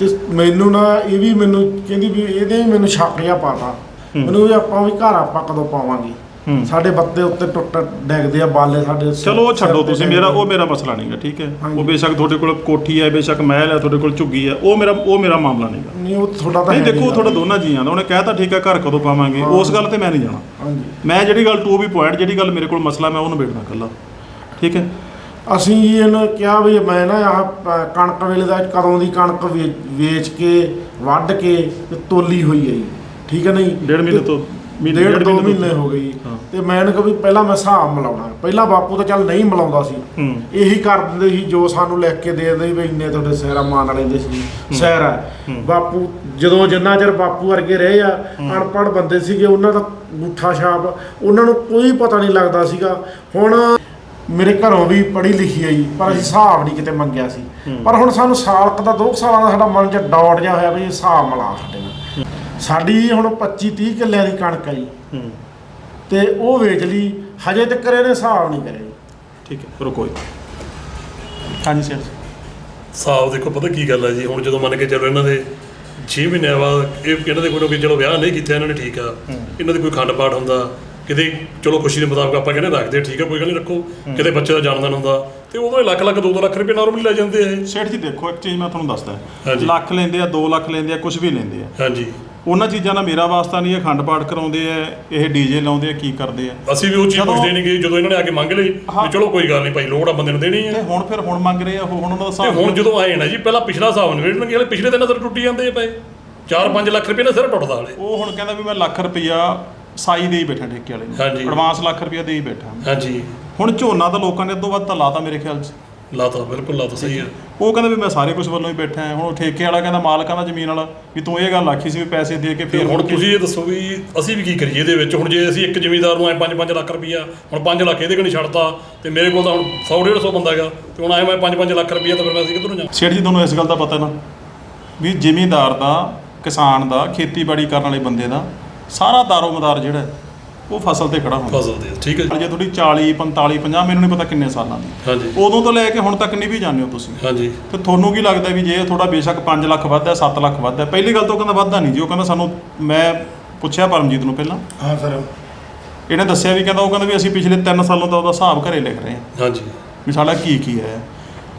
ਤੇ ਮੈਨੂੰ ਨਾ ਇਹ ਵੀ ਮੈਨੂੰ ਕਹਿੰਦੀ ਵੀ ਇਹਦੇ ਵੀ ਮੈਨੂੰ ਜਿਹਾ ਪਾਤਾ ਮੈਨੂੰ ਵੀ ਆਪਾਂ ਵੀ ਘਰ ਆਪਾਂ ਕਦੋਂ ਪਾਵਾਂਗੇ। ਸਾਡੇ ਬੱਤੇ ਉੱਤੇ ਟੁੱਟ ਡੈਗਦੇ ਆ ਬਾਲੇ ਸਾਡੇ
ਚਲੋ ਉਹ ਛੱਡੋ ਤੁਸੀਂ ਮੇਰਾ। ਉਹ ਮੇਰਾ ਮਸਲਾ ਨਹੀਂਗਾ ਠੀਕ ਹੈ। ਉਹ ਬੇਸ਼ੱਕ ਤੁਹਾਡੇ ਕੋਲ ਕੋਠੀ ਹੈ ਬੇਸ਼ੱਕ ਮਹਿਲ ਹੈ ਤੁਹਾਡੇ ਕੋਲ ਝੁੱਗੀ ਹੈ ਉਹ ਮੇਰਾ ਉਹ ਮੇਰਾ ਮਾਮਲਾ ਨਹੀਂਗਾ
ਨਹੀਂ ਉਹ ਤੁਹਾਡਾ ਤਾਂ
ਨਹੀਂ ਦੇਖੋ। ਤੁਹਾਡਾ ਦੋਨਾਂ ਜੀਆਂ ਦਾ ਉਹਨੇ ਕਹਿਤਾ ਠੀਕ ਹੈ ਘਰ ਕਦੋਂ ਪਾਵਾਂਗੇ। ਉਸ ਗੱਲ ਤੇ ਮੈਂ ਨਹੀਂ ਜਾਣਾ
ਹਾਂਜੀ
ਮੈਂ ਜਿਹੜੀ ਗੱਲ ਟੂ ਵੀ ਪੁਆਇੰਟ ਜਿਹੜੀ ਗੱਲ ਮੇਰੇ ਕੋਲ ਮਸਲਾ ਮੈਂ ਉਹਨੂੰ ਵੇਖਣਾ ਕੱਲਾ ਠੀਕ ਹੈ
ਅਸੀਂ ਇਹਨੂੰ ਕਿਹਾ ਵੀ ਮੈਂ ਨਾ ਆਹ ਕਣਕ ਵੇਲੇ ਦਾ ਕਦੋਂ ਦੀ ਕਣਕ ਵੇਚ ਕੇ ਵੱਢ ਕੇ ਤੇ ਤੋਲੀ ਹੋਈ ਹੈ ਜੀ ਠੀਕ ਹੈ ਨਹੀਂ?
ਡੇਢ ਮਹੀਨੇ
ਤੇ
ਮਹੀਨੇ
ਡੇਢ ਦੋ ਮਹੀਨੇ ਹੋ ਗਏ ਜੀ।
ਹਾਂ।
ਤੇ ਮੈਂ ਇਹਨੂੰ ਕਿਹਾ ਵੀ ਪਹਿਲਾਂ ਮੈਂ ਹਿਸਾਬ ਮਿਲਾਉਣਾ। ਪਹਿਲਾਂ ਬਾਪੂ ਤਾਂ ਚੱਲ ਨਹੀਂ ਮਿਲਾਉਂਦਾ ਸੀ।
ਹੂੰ।
ਇਹੀ ਕਰ ਦਿੰਦੇ ਸੀ ਜੋ ਸਾਨੂੰ ਲਿਖ ਕੇ ਦੇ ਦਿੰਦੇ ਸੀ ਵੀ ਇੰਨੇ ਤੁਹਾਡੇ ਸਹਿਰਾ ਮੰਨ ਲੈਂਦੇ ਸੀ। ਸਹਿਰ ਬਾਪੂ ਜਦੋਂ ਜਿੰਨਾ ਚਿਰ ਬਾਪੂ ਵਰਗੇ ਰਹੇ ਆ ਅਨਪੜ੍ਹ ਬੰਦੇ ਸੀਗੇ ਉਹਨਾਂ ਦਾ ਗੁੱਠਾ ਛਾਪ ਉਹਨਾਂ ਨੂੰ ਕੋਈ ਪਤਾ ਨਹੀਂ ਲੱਗਦਾ ਸੀਗਾ। ਹੁਣ ਮੇਰੇ ਘਰੋਂ ਵੀ ਪੜ੍ਹੀ ਲਿਖੀ ਆਈ ਪਰ ਅਸੀਂ ਹਿਸਾਬ ਨਹੀਂ ਕਿਤੇ ਮੰਗਿਆ ਸੀ। ਪਰ ਹੁਣ ਸਾਨੂੰ ਸਾਲਕ ਦਾ 2 ਸਾਲਾਂ ਦਾ ਸਾਡਾ ਮਨ 'ਚ ਡਾਟ ਜਿਹਾ ਹੋਇਆ ਵੀ ਹਿਸਾਬ ਮਿਲਾ ਸਾਡੇ ਨਾਲ ਸਾਡੀ ਹੁਣ 25 30 ਕਿੱਲਿਆਂ ਦੀ ਕਣਕ ਆ ਜੀ
ਹੂੰ।
ਤੇ ਉਹ ਵੇਚ ਲਈ ਹਜੇ ਤੱਕ ਇਹਨੇ ਹਿਸਾਬ ਨਹੀਂ ਕਰਿਆ ਜੀ
ਠੀਕ ਹੈ ਰੁਕੋ ਜੀ। ਹਾਂਜੀ ਸਰ।
ਹਿਸਾਬ ਦੇਖੋ ਪਤਾ ਕੀ ਗੱਲ ਹੈ ਜੀ ਹੁਣ ਜਦੋਂ ਮੰਨ ਕੇ ਚੱਲੋ ਇਹਨਾਂ ਦੇ 6 ਮਹੀਨਿਆਂ ਬਾਅਦ ਇਹ ਇਹਨਾਂ ਦੇ ਕੋਈ ਨਾ ਕੋਈ ਚਲੋ ਵਿਆਹ ਨਹੀਂ ਕੀਤਾ ਇਹਨਾਂ ਨੇ ਠੀਕ ਆ। ਇਹਨਾਂ ਦੇ ਕੋਈ ਖੰਡ ਪਾਠ ਹੁੰਦਾ ਕਿਤੇ ਚਲੋ ਖੁਸ਼ੀ ਦੇ ਮੁਤਾਬਕ ਆਪਾਂ ਕਹਿੰਦੇ ਰੱਖਦੇ ਠੀਕ ਆ ਕੋਈ ਗੱਲ ਨਹੀਂ ਰੱਖੋ। ਕਿਤੇ ਬੱਚੇ ਦਾ ਜਨਮਦਿਨ ਹੁੰਦਾ ਤੇ ਉਦੋਂ ਇਹ ਲੱਖ ਲੱਖ 2 ਲੱਖ ਰੁਪਏ ਨਾਰਮਲੀ ਲੈ ਜਾਂਦੇ ਆ ਇਹ।
ਸੇਠ ਜੀ ਦੇਖੋ ਇੱਕ ਚੀਜ਼ ਮੈਂ ਤੁਹਾਨੂੰ ਦੱਸਦਾ।
ਹਾਂਜੀ।
ਲੱਖ ਲੈਂਦੇ ਆ 2 ਲੱਖ ਲੈਂਦੇ ਆ ਕੁਝ ਵੀ ਲੈਂਦੇ ਆ।
ਹਾਂਜੀ।
ਉਹਨਾਂ ਚੀਜ਼ਾਂ ਨਾਲ ਮੇਰਾ ਵਾਸਤਾ ਨਹੀਂ ਇਹ ਖੰਡ ਪਾਠ ਕਰਾਉਂਦੇ ਆ ਇਹ ਡੀਜੇ ਲਾਉਂਦੇ ਆ ਕੀ ਕਰਦੇ ਆ
ਅਸੀਂ ਵੀ ਉਹ ਚੀਜ਼
ਜਦੋਂ-
ਪੁੱਛਦੇ ਨਹੀਂ ਗਏ ਜਦੋਂ ਇਹਨਾਂ ਨੇ ਆ ਕੇ ਮੰਗ ਲਈ। ਵੀ ਚਲੋ ਕੋਈ ਗੱਲ ਨਹੀਂ ਭਾਈ ਲੋੜ ਆ ਬੰਦੇ ਨੂੰ ਦੇਣੀ
ਤੇ
ਹੈ
ਹੁਣ ਫਿਰ ਹੁਣ ਮੰਗ ਰਹੇ ਆ ਉਹ ਹੁਣ ਉਹਨਾਂ ਦਾ
ਤੇ
ਹਿਸਾਬ
ਹੁਣ ਜਦੋਂ ਆਏ ਨਾ ਜੀ ਪਹਿਲਾਂ ਪਿਛਲਾ ਹਿਸਾਬ ਨਿਬੇੜਨਗੇ ਹਲੇ ਪਿਛਲੇ ਦਿਨਾਂ ਤੋਂ ਟੁੱਟੀ ਜਾਂਦੇ ਆ ਪਏ 4-5 ਲੱਖ ਰੁਪਏ ਨਾਲ ਸਿਰ ਟੁੱਟਦਾ ਹਲੇ।
ਉਹ ਹੁਣ ਕਹਿੰਦਾ ਵੀ ਮੈਂ ਲੱਖ ਰੁਪਈਆ ਸਾਈ ਦੇ ਹੀ ਬੈਠਾ ਠੇਕੇ ਵਾਲੇ ਨੂੰ।
ਹਾਂਜੀ।
ਐਡਵਾਂਸ ਲੱਖ ਰੁਪਈਆ ਦੇ ਹੀ ਬੈਠਾ।
ਹਾਂਜੀ।
ਹੁਣ ਝੋਨਾ ਤਾਂ ਲੋਕਾਂ ਨੇ ਅੱਧੋ ਵੱਧ ਤਾਂ ਲਾਤਾ ਮੇਰੇ ਖਿਆਲ 'ਚ।
ਲਾਤਾ ਬਿਲਕੁਲ ਲਾਤਾ ਸਹੀ ਹੈ।
ਉਹ ਕਹਿੰਦਾ ਵੀ ਮੈਂ ਸਾਰੇ ਕੁਝ ਵੱਲੋਂ ਹੀ ਬੈਠਾ ਹਾਂ। ਹੁਣ ਉਹ ਠੇਕੇ ਵਾਲਾ ਕਹਿੰਦਾ ਮਾਲਕਾਂ ਦਾ ਜ਼ਮੀਨ ਵਾਲਾ ਵੀ ਤੂੰ ਇਹ ਗੱਲ ਆਖੀ ਸੀ ਵੀ ਪੈਸੇ ਦੇ ਕੇ ਫਿਰ
ਹੁਣ ਤੁਸੀਂ ਇਹ ਦੱਸੋ ਵੀ ਅਸੀਂ ਵੀ ਕੀ ਕਰੀਏ ਇਹਦੇ ਵਿੱਚ? ਹੁਣ ਜੇ ਅਸੀਂ ਇੱਕ ਜ਼ਿਮੀਂਦਾਰ ਨੂੰ ਐ 5-5 ਲੱਖ ਰੁਪਈਆ ਹੁਣ 5 ਲੱਖ ਇਹਦੇ ਕੋਲ ਛੱਡਤਾ ਤੇ ਮੇਰੇ ਕੋਲ ਤਾਂ ਹੁਣ 100-150 ਬੰਦਾ ਹੈਗਾ ਤੇ ਹੁਣ ਆਏ ਮੈਂ 5-5 ਲੱਖ ਰੁਪਈਆ ਤਾਂ ਫਿਰ ਮੈਂ ਅਸੀਂ ਕਿੱਧਰੋਂ ਜਾਵਾਂ?
ਸੇਠ ਜੀ ਤੁਹਾਨੂੰ ਇਸ ਗੱਲ ਦਾ ਪਤਾ ਨਾ ਵੀ ਜ਼ਿਮੀਂਦਾਰ ਦਾ ਕਿਸਾਨ ਦਾ ਖੇਤੀਬਾੜੀ ਕਰਨ ਵਾਲੇ ਬੰਦੇ ਦਾ ਸਾਰਾ ਦਾਰੋਮਦਾਰ ਜਿਹੜਾ ਉਹ ਫਸਲ ਤੇ ਖੜਾ ਹੁੰਦਾ।
ਫਸਲ ਦੇ ਠੀਕ ਹੈ ਜੀ।
ਜੇ ਤੁਹਾਡੀ 40 45 50 ਮੈਨੂੰ ਨਹੀਂ ਪਤਾ ਕਿੰਨੇ ਸਾਲਾਂ ਦੀ।
ਹਾਂਜੀ।
ਉਦੋਂ ਤੋਂ ਲੈ ਕੇ ਹੁਣ ਤੱਕ ਨਹੀਂ ਵੀ ਜਾਂਦੇ ਹੋ ਤੁਸੀਂ।
ਹਾਂਜੀ।
ਤੇ ਤੁਹਾਨੂੰ ਕੀ ਲੱਗਦਾ ਵੀ ਜੇ ਥੋੜਾ ਬੇਸ਼ੱਕ 5 ਲੱਖ ਵੱਧਦਾ 7 ਲੱਖ ਵੱਧਦਾ ਪਹਿਲੀ ਗੱਲ ਤਾਂ ਉਹ ਕਹਿੰਦਾ ਵੱਧਦਾ ਨਹੀਂ ਜੀ ਉਹ ਕਹਿੰਦਾ ਸਾਨੂੰ ਮੈਂ ਪੁੱਛਿਆ ਪਰਮਜੀਤ ਨੂੰ ਪਹਿਲਾਂ।
ਹਾਂ ਸਰ
ਇਹਨੇ ਦੱਸਿਆ ਵੀ ਕਹਿੰਦਾ ਉਹ ਕਹਿੰਦਾ ਵੀ ਅਸੀਂ ਪਿਛਲੇ 3 ਸਾਲਾਂ ਦਾ ਉਹਦਾ ਹਿਸਾਬ ਘਰੇ ਲਿਖ ਰਹੇ ਹਾਂ।
ਹਾਂਜੀ।
ਵੀ ਸਾਡਾ ਕੀ ਕੀ ਹੈ।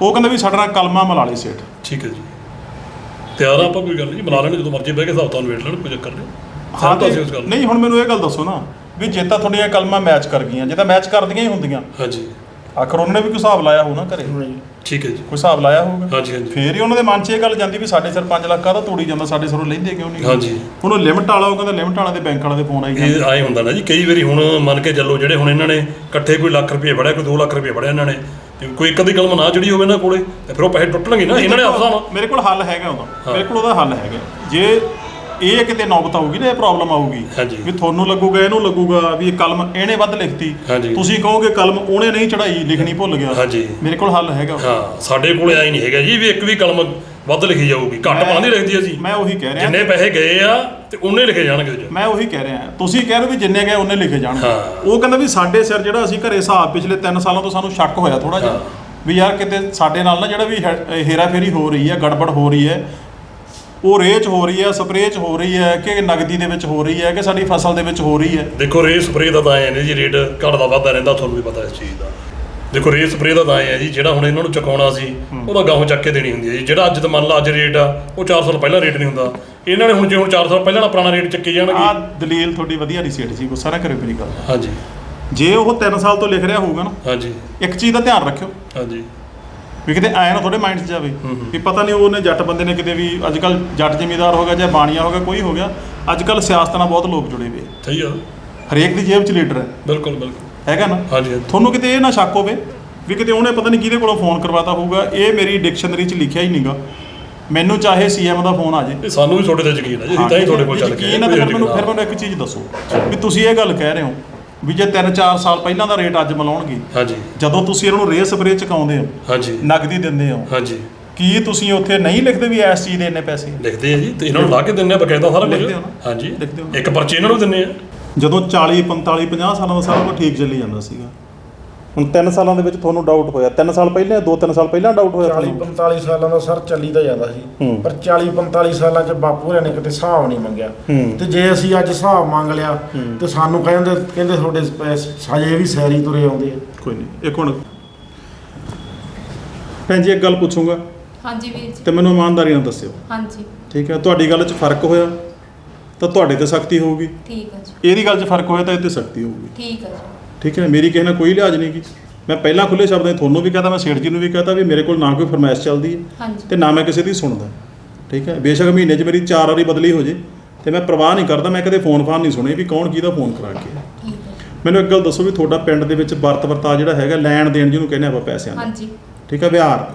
ਉਹ ਕਹਿੰਦਾ ਵੀ ਸਾਡੇ ਨਾਲ ਕਲਮਾ ਮਿਲਾ ਲਈ ਸੇਠ।
ਠੀਕ ਹੈ ਜੀ। ਤਿਆਰ ਆ ਆਪਾਂ ਕੋਈ ਗੱਲ ਨਹੀਂ ਬਣਾ ਲੈਣੇ ਜਦੋਂ ਮਰਜ਼ੀ ਬਹਿ ਕੇ ਹਿਸਾਬ ਤੁਹਾਨੂੰ ਵੇਟ ਲੈਣ ਕੋਈ ਚੱਕਰ ਨਹੀਂ।
ਹਾਂ ਤੇ
ਅਸੀਂ ਉਸ ਗੱਲ
ਨਹੀਂ ਹੁਣ ਮੈਨੂੰ ਇਹ ਗੱਲ ਦੱਸੋ ਨਾ। ਵੀ ਜੇ ਤਾਂ ਤੁਹਾਡੀਆਂ ਕਲਮਾਂ ਮੈਚ ਕਰ ਗਈਆਂ ਜੇ ਤਾਂ ਮੈਚ ਕਰਦੀਆਂ ਹੀ ਹੁੰਦੀਆਂ।
ਹਾਂਜੀ।
ਆਖਰ ਉਹਨਾਂ ਨੇ ਵੀ ਕੋਈ ਹਿਸਾਬ ਲਾਇਆ ਹੋਊ ਨਾ ਘਰੇ? ਕੋਈ
ਠੀਕ ਹੈ ਜੀ।
ਹਿਸਾਬ ਲਾਇਆ ਹੋਊਗਾ?
ਹਾਂਜੀ ਹਾਂਜੀ।
ਫੇਰ ਹੀ ਉਹਨਾਂ ਦੇ ਮਨ 'ਚ ਇਹ ਗੱਲ ਜਾਂਦੀ ਵੀ ਸਾਡੇ ਸਿਰ 5 ਲੱਖ ਆ ਤਾਂ ਤੋੜੀ ਜਾਂਦਾ ਸਾਡੇ ਸਿਰੋਂ ਲੈਂਦੇ ਕਿਉਂ ਨਹੀਂ?
ਹਾਂਜੀ।
ਹੁਣ ਉਹ ਲਿਮਟ ਵਾਲਾ ਉਹ ਕਹਿੰਦਾ ਲਿਮਟ ਵਾਲਾ ਦੇ ਬੈਂਕ ਵਾਲਾ ਦੇ ਫੋਨ ਆਈ ਜਾਂਦੇ।
ਇਹ ਆਏ ਹੁੰਦਾ ਨਾ ਜੀ ਕਈ ਵਾਰੀ ਹੁਣ ਮੰਨ ਕੇ ਚੱਲੋ ਜਿਹੜੇ ਹੁਣ ਇਹਨਾਂ ਨੇ ਇਕੱਠੇ ਕੋਈ ਲੱਖ ਰੁਪਏ ਫੜਿਆ ਕੋਈ 2 ਲੱਖ ਰੁਪਏ ਫੜਿਆ ਇਹਨਾਂ ਨੇ ਤੇ ਕੋਈ ਇੱਕ ਅੱਧੀ ਕਲਮ ਨਾ ਜਿਹੜੀ ਹੋਵੇ ਇਹਨਾਂ ਕੋਲੇ ਤੇ ਫਿਰ ਉਹ ਪੈਸੇ ਟੁੱਟਣਗੇ ਨਾ ਇਹਨਾਂ ਨੇ ਆਪਸਾ ਨਾਲ
ਮੇਰੇ ਕੋਲ ਹੱਲ ਹੈਗਾ ਉਹਦਾ। ਮੇਰੇ ਕੋਲ ਉਹਦਾ ਹੱਲ ਹੈਗਾ। ਜੇ ਇਹ ਕਿਤੇ ਨੌਬਤ ਆਊਗੀ ਨਾ ਇਹ ਪ੍ਰੋਬਲਮ ਆਊਗੀ।
ਹਾਂਜੀ।
ਵੀ ਤੁਹਾਨੂੰ ਲੱਗੂਗਾ ਇਹਨੂੰ ਲੱਗੂਗਾ ਵੀ ਇਹ ਕਲਮ ਇਹਨੇ ਵੱਧ ਲਿਖਤੀ।
ਹਾਂਜੀ।
ਤੁਸੀਂ ਕਹੋਗੇ ਕਲਮ ਉਹਨੇ ਨਹੀਂ ਚੜਾਈ ਲਿਖਣੀ ਭੁੱਲ ਗਿਆ।
ਹਾਂਜੀ।
ਮੇਰੇ ਕੋਲ ਹੱਲ ਹੈਗਾ।
ਹਾਂ ਸਾਡੇ ਕੋਲੇ ਆਈ ਨਹੀਂ ਹੈਗਾ ਜੀ ਵੀ ਇੱਕ ਵੀ ਕਲਮ ਵੱਧ ਲਿਖੀ ਜਾਊਗੀ। ਘੱਟ
ਮੈਂ-
ਨਹੀਂ ਲਿਖਦੀ ਅਸੀਂ
ਮੈਂ ਉਹੀ ਕਹਿ ਰਿਹਾ।
ਜਿੰਨੇ ਪੈਸੇ ਗਏ ਆ ਤੇ ਉਹਨੇ ਲਿਖੇ ਜਾਣਗੇ 'ਚ
ਮੈਂ ਉਹੀ ਕਹਿ ਰਿਹਾ। ਤੁਸੀਂ ਕਹਿ ਰਹੇ ਹੋ ਵੀ ਜਿੰਨੇ ਗਏ ਉਹਨੇ ਲਿਖੇ ਜਾਣਗੇ।
ਹਾਂ।
ਉਹ ਕਹਿੰਦਾ ਵੀ ਸਾਡੇ ਸਿਰ ਜਿਹੜਾ ਅਸੀਂ ਘਰੇ ਹਿਸਾਬ ਪਿਛਲੇ 3 ਸਾਲਾਂ ਤੋਂ ਸਾਨੂੰ ਸ਼ੱਕ ਹੋਇਆ ਥੋੜਾ ਜਿਹਾ।
ਹਾਂ।
ਵੀ ਯਾਰ ਕਿਤੇ ਸਾਡੇ ਨਾਲ ਨਾ ਜਿਹੜਾ ਵੀ ਹੇਰਾ ਫੇਰੀ ਹੋ ਰਹੀ ਹੈ ਗੜਬੜ ਹੋ ਰਹੀ ਹੈ ਉਹ ਰੇਚ ਹੋ ਰਹੀ ਹੈ ਸਪਰੇਅ 'ਚ ਹੋ ਰਹੀ ਹੈ ਕਿ ਨਗਦੀ ਦੇ ਵਿੱਚ ਹੋ ਰਹੀ ਹੈ ਕਿ ਸਾਡੀ ਫਸਲ ਦੇ ਵਿੱਚ ਹੋ ਰਹੀ ਹੈ?
ਦੇਖੋ ਰੇ ਸਪਰੇ ਦਾ ਤਾਂ ਆਏ ਨੇ ਜੀ ਰੇਟ ਘਟਦਾ ਵੱਧਦਾ ਰਹਿੰਦਾ ਤੁਹਾਨੂੰ ਵੀ ਪਤਾ ਇਸ ਚੀਜ਼ ਦਾ। ਦੇਖੋ ਰੇ ਸਪਰੇ ਦਾ ਤਾਂ ਆ ਜੀ ਜਿਹੜਾ ਹੁਣ ਇਹਨਾਂ ਨੂੰ ਚੁਕਾਉਣਾ ਸੀ ਉਹਦਾ ਗਾਹੋਂ ਚੱਕ ਕੇ ਦੇਣੀ ਹੁੰਦੀ ਹੈ ਜੀ। ਜਿਹੜਾ ਅੱਜ ਤਾਂ ਮੰਨ ਲਾ ਅੱਜ ਰੇਟ ਆ ਉਹ 4 ਸਾਲ ਪਹਿਲਾਂ ਰੇਟ ਨਹੀਂ ਹੁੰਦਾ। ਇਹਨਾਂ ਨੇ ਹੁਣ ਜੇ ਹੁਣ 4 ਸਾਲ ਪਹਿਲਾਂ ਦਾ ਪੁਰਾਣਾ ਰੇਟ ਚੱਕੀ
ਆ
ਜਾਣਗੇ
ਦਲੀਲ ਤੁਹਾਡੀ ਵਧੀਆ ਰਿਸੀਟ ਸੀ ਗੁੱਸਾ ਨਾ ਕਰਿਓ ਮੇਰੀ ਗੱਲ।
ਹਾਂਜੀ।
ਜੇ ਉਹ 3 ਸਾਲ ਤੋਂ ਲਿਖ ਰਿਹਾ ਹੋਊਗਾ ਨਾ
ਹਾਂਜੀ।
ਇੱਕ ਚੀਜ਼ ਦਾ ਧਿਆਨ ਰੱਖਿਓ।
ਹਾਂਜੀ।
ਵੀ ਕਿਤੇ ਆਇਆ ਨਾ ਤੁਹਾਡੇ ਮਾਈਂਡ 'ਚ ਜਾਵੇ। ਵੀ ਪਤਾ ਨਹੀਂ ਉਹਨੇ ਜੱਟ ਬੰਦੇ ਨੇ ਕਿਤੇ ਵੀ ਅੱਜ ਕੱਲ ਜੱਟ ਜ਼ਿਮੀਦਾਰ ਹੋ ਗਿਆ ਜਾਂ ਬਾਣੀਆ ਹੋ ਗਿਆ ਕੋਈ ਹੋ ਗਿਆ ਅੱਜ ਕੱਲ ਸਿਆਸਤ ਨਾਲ ਬਹੁਤ ਲੋਕ ਜੁੜੇ ਹੋਏ ਆ।
ਸਹੀ ਆ।
ਹਰੇਕ ਦੀ ਜੇਬ 'ਚ ਲੀਡਰ ਹੈ।
ਬਿਲਕੁਲ ਬਿਲਕੁਲ।
ਹੈਗਾ ਨਾ?
ਹਾਂਜੀ ਹਾਂਜੀ।
ਤੁਹਾਨੂੰ ਕਿਤੇ ਇਹ ਨਾ ਸ਼ੱਕ ਹੋਵੇ ਵੀ ਕਿਤੇ ਉਹਨੇ ਪਤਾ ਨਹੀਂ ਕਿਹਦੇ ਕੋਲੋਂ ਫੋਨ ਕਰਵਾਤਾ ਹੋਊਗਾ ਇਹ ਮੇਰੀ ਡਿਕਸ਼ਨਰੀ 'ਚ ਲਿਖਿਆ ਹੀ ਨਹੀਂਗਾ। ਮੈਨੂੰ ਚਾਹੇ ਸੀਐਮ ਦਾ ਫੋਨ ਆ ਜੇ।
ਇਹ ਸਾਨੂੰ ਵੀ ਤੁਹਾਡੇ ਤੇ ਯਕੀਨ ਹੈ ਜੀ ਅਸੀਂ ਤਾਂ ਹੀ ਤੁਹਾਡੇ ਕੋਲ ਚੱਲ ਕੇ
ਯਕੀਨ ਤਾਂ ਫਿਰ ਮੈਨੂੰ ਫਿਰ ਮੈਨੂੰ ਇੱਕ ਚੀਜ਼ ਦੱਸੋ ਵੀ ਤੁਸੀਂ ਇਹ ਗੱਲ ਕਹਿ ਰਹੇ ਹੋ ਵੀ ਜੇ 3-4 ਸਾਲ ਪਹਿਲਾਂ ਦਾ ਰੇਟ ਅੱਜ ਮਿਲਾਉਣਗੇ।
ਹਾਂਜੀ।
ਜਦੋਂ ਤੁਸੀਂ ਇਹਨਾਂ ਨੂੰ ਰੇ ਸਪਰੇ ਚਕਾਉਂਦੇ ਹੋ
ਹਾਂਜੀ।
ਨਗਦੀ ਦਿੰਦੇ ਹੋ
ਹਾਂਜੀ।
ਕੀ ਤੁਸੀਂ ਉੱਥੇ ਨਹੀਂ ਲਿਖਦੇ ਵੀ ਇਸ ਚੀਜ਼ ਦੇ ਇੰਨੇ ਪੈਸੇ?
ਲਿਖਦੇ ਆ ਜੀ ਤੇ ਇਹਨਾਂ ਨੂੰ ਲਾ ਕੇ ਦਿੰਨੇ ਆ ਬਕਾਇਦਾ ਸਾਰਾ ਕੁਝ।
ਲਿਖਦੇ ਹੋ ਨਾ?
ਹਾਂਜੀ।
ਲਿਖਦੇ ਹੋ।
ਇੱਕ ਪਰਚੀ ਇਹਨਾਂ ਨੂੰ ਦਿੰਨੇ ਆ।
ਜਦੋਂ 40 45 50 ਸਾਲਾਂ ਦਾ ਸਾਰਾ ਕੁਝ ਠੀਕ ਚੱਲੀ ਜਾਂਦਾ ਸੀਗਾ। ਹੁਣ 3 ਸਾਲਾਂ ਦੇ ਵਿੱਚ ਤੁਹਾਨੂੰ ਡਾਊਟ ਹੋਇਆ। 3 ਸਾਲ ਪਹਿਲਾਂ 2-3 ਸਾਲ ਪਹਿਲਾਂ ਡਾਊਟ ਹੋਇਆ
40
ਤੁਹਾਨੂੰ?
45 ਸਾਲਾਂ ਦਾ ਸਰ ਚੱਲੀ ਤਾਂ ਜਾਂਦਾ ਸੀ।
ਹੂੰ।
ਪਰ 40 45 ਸਾਲਾਂ ਚ ਬਾਪੂ ਹੋਰਾਂ ਨੇ ਕਿਤੇ ਹਿਸਾਬ ਨਹੀਂ ਮੰਗਿਆ।
ਹੂੰ।
ਤੇ ਜੇ ਅਸੀਂ ਅੱਜ ਹਿਸਾਬ ਮੰਗ ਲਿਆ ਤੇ ਸਾਨੂੰ ਕਹਿੰਦੇ ਕਹਿੰਦੇ ਤੁਹਾਡੇ ਹਜੇ ਵੀ ਸੈਰੀ ਤੁਰੇ ਆਉਂਦੇ ਆ।
ਕੋਈ ਨਹੀਂ ਇੱਕ ਹੁਣ। ਭੈਣ ਜੀ ਇੱਕ ਗੱਲ ਪੁੱਛੂੰਗਾ।
ਹਾਂਜੀ ਵੀਰ ਜੀ।
ਤੇ ਮੈਨੂੰ ਇਮਾਨਦਾਰੀ ਨਾਲ ਦੱਸਿਓ।
ਹਾਂਜੀ।
ਠੀਕ ਹੈ ਤੁਹਾਡੀ ਗੱਲ 'ਚ ਫ਼ਰਕ ਹੋਇਆ ਤਾਂ ਤੁਹਾਡੇ ਤੇ ਸਖਤੀ ਹੋਊਗੀ।
ਠੀਕ ਹੈ ਜੀ।
ਇਹਦੀ ਗੱਲ 'ਚ ਫ਼ਰਕ ਹੋਇਆ ਤਾਂ ਇਹ ਤੇ ਸਖਤੀ ਹੋਊਗੀ।
ਠੀਕ ਹੈ ਜੀ।
ਠੀਕ ਹੈ ਮੇਰੀ ਕਿਸੇ ਨਾਲ ਕੋਈ ਲਿਹਾਜ਼ ਨਹੀਂ ਗੀ ਮੈਂ ਪਹਿਲਾਂ ਖੁੱਲੇ ਸ਼ਬਦਾਂ 'ਚ ਤੁਹਾਨੂੰ ਵੀ ਕਹਤਾ ਮੈਂ ਸੇਠ ਜੀ ਨੂੰ ਵੀ ਕਹਤਾ ਵੀ ਮੇਰੇ ਕੋਲ ਨਾ ਕੋਈ ਫਰਮਾਇਸ਼ ਚੱਲਦੀ ਹੈ
ਹਾਂਜੀ
ਤੇ ਨਾ ਮੈਂ ਕਿਸੇ ਦੀ ਸੁਣਦਾ ਠੀਕ ਹੈ ਬੇਸ਼ੱਕ ਮਹੀਨੇ 'ਚ ਮੇਰੀ ਚਾਰ ਵਾਰੀ ਬਦਲੀ ਹੋ ਜੇ ਤੇ ਮੈਂ ਪ੍ਰਵਾਹ ਨਹੀਂ ਕਰਦਾ ਮੈਂ ਕਦੇ ਫੋਨ ਫਾਨ ਨਹੀਂ ਸੁਣੇ ਵੀ ਕੌਣ ਕਿਹਦਾ ਫੋਨ ਕਰਾ ਕੇ ਆਇਆ।
ਠੀਕ ਹੈ ਜੀ।
ਮੈਨੂੰ ਇੱਕ ਗੱਲ ਦੱਸੋ ਵੀ ਤੁਹਾਡਾ ਪਿੰਡ ਦੇ ਵਿੱਚ ਵਰਤ ਵਰਤਾ ਜਿਹੜਾ ਹੈਗਾ ਲੈਣ ਦੇਣ ਜਿਹਨੂੰ ਕਹਿੰਦੇ ਆਪਾਂ ਪੈਸਿਆਂ ਦਾ
ਹਾਂਜੀ
ਠੀਕ ਹੈ ਵਿਹਾਰ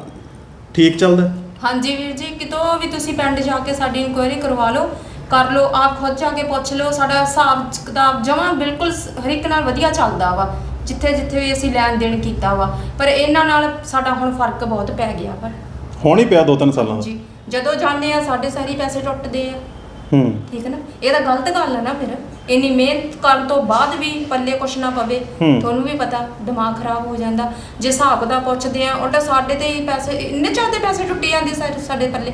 ਠੀਕ ਚੱਲਦਾ ਹੈ?
ਹਾਂਜੀ ਵੀਰ ਜੀ ਕਿਤੋਂ ਵੀ ਤੁਸੀਂ ਪਿੰਡ ਜਾ ਕੇ ਸਾਡੀ ਇਨਕੁਆਇਰੀ ਕਰਵਾ ਲਓ ਕਰ ਲਓ ਆਪ ਖੁਦ ਜਾ ਕੇ ਪੁੱਛ ਲਓ ਸਾਡਾ ਹਿਸਾਬ ਕਿਤਾਬ ਜਮਾਂ ਬਿਲਕੁਲ ਸ- ਹਰ ਇੱਕ ਨਾਲ ਵਧੀਆ ਚੱਲਦਾ ਵਾ ਜਿੱਥੇ ਜਿੱਥੇ ਵੀ ਅਸੀਂ ਲੈਣ ਦੇਣ ਕੀਤਾ ਵਾ ਪਰ ਇਹਨਾਂ ਨਾਲ ਸਾਡਾ ਹੁਣ ਫ਼ਰਕ ਬਹੁਤ ਪੈ ਗਿਆ ਪਰ
ਹੁਣ ਹੀ ਪਿਆ ਦੋ ਤਿੰਨ ਸਾਲਾਂ ਦਾ।
ਜੀ ਜਦੋਂ ਜਾਂਦੇ ਆ ਸਾਡੇ ਸਾਰੇ ਪੈਸੇ ਟੁੱਟਦੇ ਆ।
ਹੂੰ।
ਠੀਕ ਹੈ ਨਾ? ਇਹ ਤਾਂ ਗਲਤ ਗੱਲ ਹੈ ਨਾ ਫਿਰ। ਇੰਨੀ ਮਿਹਨਤ ਕਰਨ ਤੋਂ ਬਾਅਦ ਵੀ ਪੱਲੇ ਕੁਛ ਨਾ ਪਵੇ।
ਹੂੰ।
ਤੁਹਾਨੂੰ ਵੀ ਪਤਾ ਦਿਮਾਗ ਖਰਾਬ ਹੋ ਜਾਂਦਾ। ਜੇ ਹਿਸਾਬ ਦਾ ਪੁੱਛਦੇ ਆ ਉਲਟਾ ਸਾਡੇ ਤੇ ਹੀ ਪੈਸੇ ਇੰਨੇ ਜ਼ਿਆਦਾ ਪੈਸੇ ਟੁੱਟੀ ਜਾਂਦੇ ਸਾਡੇ ਪੱਲੇ।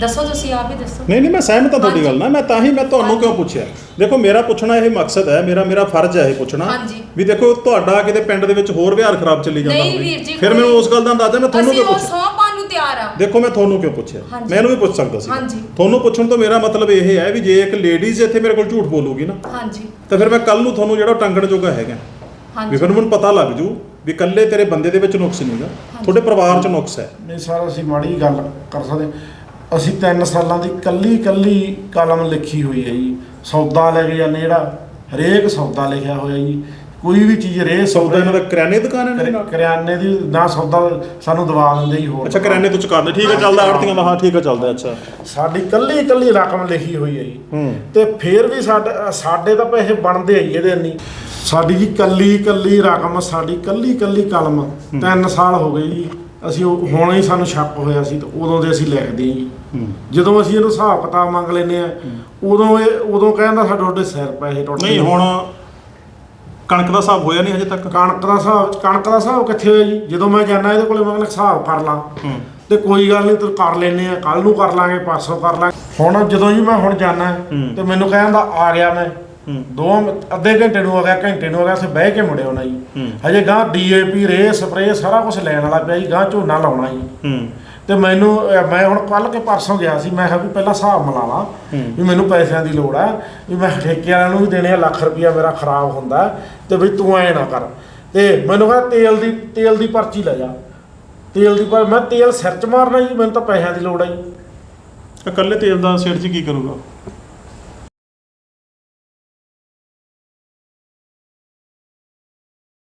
ਦੱਸੋ ਤੁਸੀਂ ਆਪ ਹੀ ਦੱਸੋ।
ਨਹੀਂ ਨਹੀਂ ਮੈਂ ਸਹਿਮਤ ਹਾਂ ਤੁਹਾਡੀ। ਗੱਲ ਨਾਲ। ਮੈਂ ਤਾਂ ਹੀ ਮੈਂ ਤੁਹਾਨੂੰ। ਕਿਉਂ ਪੁੱਛਿਆ? ਦੇਖੋ ਮੇਰਾ ਪੁੱਛਣਾ ਇਹ ਮਕਸਦ ਹੈ ਮੇਰਾ ਮੇਰਾ ਫਰਜ਼ ਹੈ ਇਹ ਪੁੱਛਣਾ
ਹਾਂਜੀ।
ਵੀ ਦੇਖੋ ਤੁਹਾਡਾ ਕਿਤੇ ਪਿੰਡ ਦੇ ਵਿੱਚ ਹੋਰ ਵਿਹਾਰ ਖਰਾਬ ਚੱਲੀ ਜਾਂਦਾ
ਨਹੀਂ
ਹੋਵੇ।
ਵੀਰ ਜੀ,
ਫਿਰ
ਕੋਈ-
ਮੈਨੂੰ ਉਸ ਗੱਲ ਦਾ ਅੰਦਾਜ਼ਾ ਮੈਂ ਤੁਹਾਨੂੰ
ਅਸੀਂ
ਕਿਉਂ
ਉਹ
ਪੁੱਛਿਆ?
ਸੌ ਪਾਉਣ ਨੂੰ ਤਿਆਰ ਆ।
ਦੇਖੋ ਮੈਂ ਤੁਹਾਨੂੰ ਕਿਉਂ ਪੁੱਛਿਆ?
ਹਾਂਜੀ।
ਮੈਂ ਇਹਨੂੰ ਵੀ ਪੁੱਛ ਸਕਦਾ ਸੀ।
ਹਾਂਜੀ।
ਤੁਹਾਨੂੰ ਪੁੱਛਣ ਤੋਂ ਮੇਰਾ ਮਤਲਬ ਇਹ ਹੈ ਵੀ ਜੇ ਇੱਕ ਲੇਡੀਜ਼ ਇੱਥੇ ਮੇਰੇ ਕੋਲ ਝੂਠ ਬੋਲੂਗੀ ਨਾ
ਹਾਂਜੀ।
ਤਾਂ ਫਿਰ ਮੈਂ ਕੱਲ ਨੂੰ ਤੁਹਾਨੂੰ ਜਿਹੜਾ ਟੰਗਣ ਜੋਗਾ ਹੈਗਾ। ਵੀ
ਹਾਂਜੀ
ਫਿਰ ਮੈਨੂੰ ਪਤਾ ਲੱਗ ਜੂ ਵੀ ਕੱਲੇ ਤੇਰੇ ਬੰਦੇ ਦੇ ਵਿੱਚ ਨੁਕਸ ਨਹੀਂਗਾ ਤੁਹਾਡੇ ਪਰਿਵਾਰ 'ਚ ਨੁਕਸ ਹੈ।
ਨਹੀਂ ਸਰ ਅਸੀਂ ਮਾੜੀ ਗੱਲ ਕਰ ਸਕਦੇ। ਅਸੀਂ 3 ਸਾਲਾਂ ਦੀ ਕੱਲੀ ਕੱਲੀ ਕਲਮ ਲਿਖੀ ਹੋਈ ਹੈ ਜੀ। ਸੌਦਾ ਲੈ ਕੇ ਜਾਂਦੇ ਜਿਹੜਾ ਹਰੇਕ ਸੌਦਾ ਲਿਖਿਆ ਹੋਇਆ ਜੀ। ਕੋਈ ਵੀ ਚੀਜ਼ ਰੇ
ਸੌਦਾ ਇਹਨਾਂ ਦਾ ਕਰਿਆਨੇ ਦੀ ਦੁਕਾਨ ਹੈ ਨਾਲ?
ਕਰਿਆਨੇ ਦੀ ਨਾ ਸੌਦਾ ਸਾਨੂੰ ਦਵਾ ਦਿੰਦੇ ਜੀ ਹੋਰ।
ਅੱਛਾ ਕਰਿਆਨੇ ਤੋਂ ਚੁਕਾਉਂਦੇ ਠੀਕ ਹੈ ਚੱਲਦਾ ਆੜਤੀਆਂ ਦਾ। ਹਾਂ ਠੀਕ ਹੈ ਚੱਲਦਾ ਅੱਛਾ।
ਸਾਡੀ ਕੱਲੀ ਕੱਲੀ ਰਕਮ ਲਿਖੀ ਹੋਈ ਹੈ ਜੀ।
ਹੂੰ।
ਤੇ ਫਿਰ ਵੀ ਸਾਡੇ ਸਾਡੇ ਤਾਂ ਪੈਸੇ ਬਣਦੇ ਜੀ ਇਹਦੇ ਨਹੀਂ ਸਾਡੀ ਜੀ ਕੱਲੀ ਕੱਲੀ ਰਕਮ ਸਾਡੀ ਕੱਲੀ ਕੱਲੀ ਕਲਮ 3 ਸਾਲ ਹੋ ਗਏ ਜੀ। ਅਸੀਂ ਹੁਣ ਹੀ ਸਾਨੂੰ ਸ਼ੱਕ ਹੋਇਆ ਸੀ ਤੇ ਉਦੋਂ ਦੇ ਅਸੀਂ ਲਿਖਦੇ ਹਾਂ ਜੀ।
ਹੂੰ
ਜਦੋਂ ਅਸੀਂ ਇਹਨੂੰ ਹਿਸਾਬ ਕਿਤਾਬ ਮੰਗ ਲੈਨੇ ਆ ਉਦੋਂ ਇਹ ਉਦੋਂ ਕਹਿੰਦਾ ਸਾਡੇ ਤੁਹਾਡੇ ਸਿਰ ਪੈਸੇ ਟੁੱਟ
ਨਹੀਂ
ਗਏ।
ਹੁਣ ਕਣਕ ਦਾ ਹਿਸਾਬ ਹੋਇਆ ਨਹੀਂ ਹਜੇ ਤੱਕ।
ਕਣਕ ਦਾ ਹਿਸਾਬ ਕਣਕ ਦਾ ਹਿਸਾਬ ਕਿੱਥੇ ਹੋਇਆ ਜੀ? ਜਦੋਂ ਮੈਂ ਜਾਣਾ ਇਹਦੇ ਕੋਲੇ ਮੈਂ ਕਹਿੰਦਾ ਹਿਸਾਬ ਕਰ ਲਾਂ।
ਹੂੰ।
ਤੇ ਕੋਈ ਗੱਲ ਨਹੀਂ ਤੂੰ ਕਰ ਲੈਨੇ ਆ ਕੱਲ ਨੂੰ ਕਰ ਲਾਂਗੇ ਪਰਸੋਂ ਕਰ ਲਾਂਗੇ। ਹੁਣ ਜਦੋਂ ਜੀ ਮੈਂ ਹੁਣ ਜਾਣਾ
ਹੂੰ।
ਤੇ ਮੈਨੂੰ ਕਹਿੰਦਾ ਆ ਗਿਆ ਮੈਂ।
ਹੂੰ।
ਦੋ ਅੱਧੇ ਘੰਟੇ ਨੂੰ ਆ ਗਿਆ ਘੰਟੇ ਨੂੰ ਆ ਗਿਆ ਅਸੀਂ ਬਹਿ ਕੇ ਮੁੜਿਓ ਨਾ ਜੀ।
ਹੂੰ।
ਹਜੇ ਗਾਂ ਡੀਏਪੀ ਰੇ ਸਪਰੇ ਸਾਰਾ ਕੁਝ ਲੈਣ ਵਾਲਾ ਪਿਆ ਜੀ ਗਾਂ ਝੋਨਾ ਲਾਉਣਾ ਜੀ।
ਹੂੰ।
ਤੇ ਮੈਨੂੰ ਅਹ, ਮੈਂ ਹੁਣ ਕੱਲ ਕੇ ਪਰਸੋਂ ਗਿਆ ਸੀ ਮੈਂ ਕਿਹਾ ਵੀ ਪਹਿਲਾਂ ਹਿਸਾਬ ਮਿਲਾ ਲਾ
ਹੂੰ।
ਵੀ ਮੈਨੂੰ ਪੈਸਿਆਂ ਦੀ ਲੋੜ ਆ ਵੀ ਮੈਂ ਠੇਕੇ ਵਾਲਿਆਂ ਨੂੰ ਵੀ ਦੇਣੇ ਆ ਲੱਖ ਰੁਪਇਆ ਮੇਰਾ ਖਰਾਬ ਹੁੰਦਾ ਤੇ ਵੀ ਤੂੰ ਐ ਨਾ ਕਰ। ਤੇ ਮੈਨੂੰ ਕਹਿੰਦਾ ਤੇਲ ਦੀ ਤੇਲ ਦੀ ਪਰਚੀ ਲੈ ਜਾ। ਤੇਲ ਦੀ ਪਰ ਮੈਂ ਤੇਲ ਸਿਰ ਚ ਮਾਰਨਾ ਜੀ ਮੈਨੂੰ ਤਾਂ ਪੈਸਿਆਂ ਦੀ ਲੋੜ ਆ ਜੀ।
ਇਕੱਲੇ ਤੇਲ ਦਾ ਸਿਰ 'ਚ ਕੀ ਕਰੂਗਾ?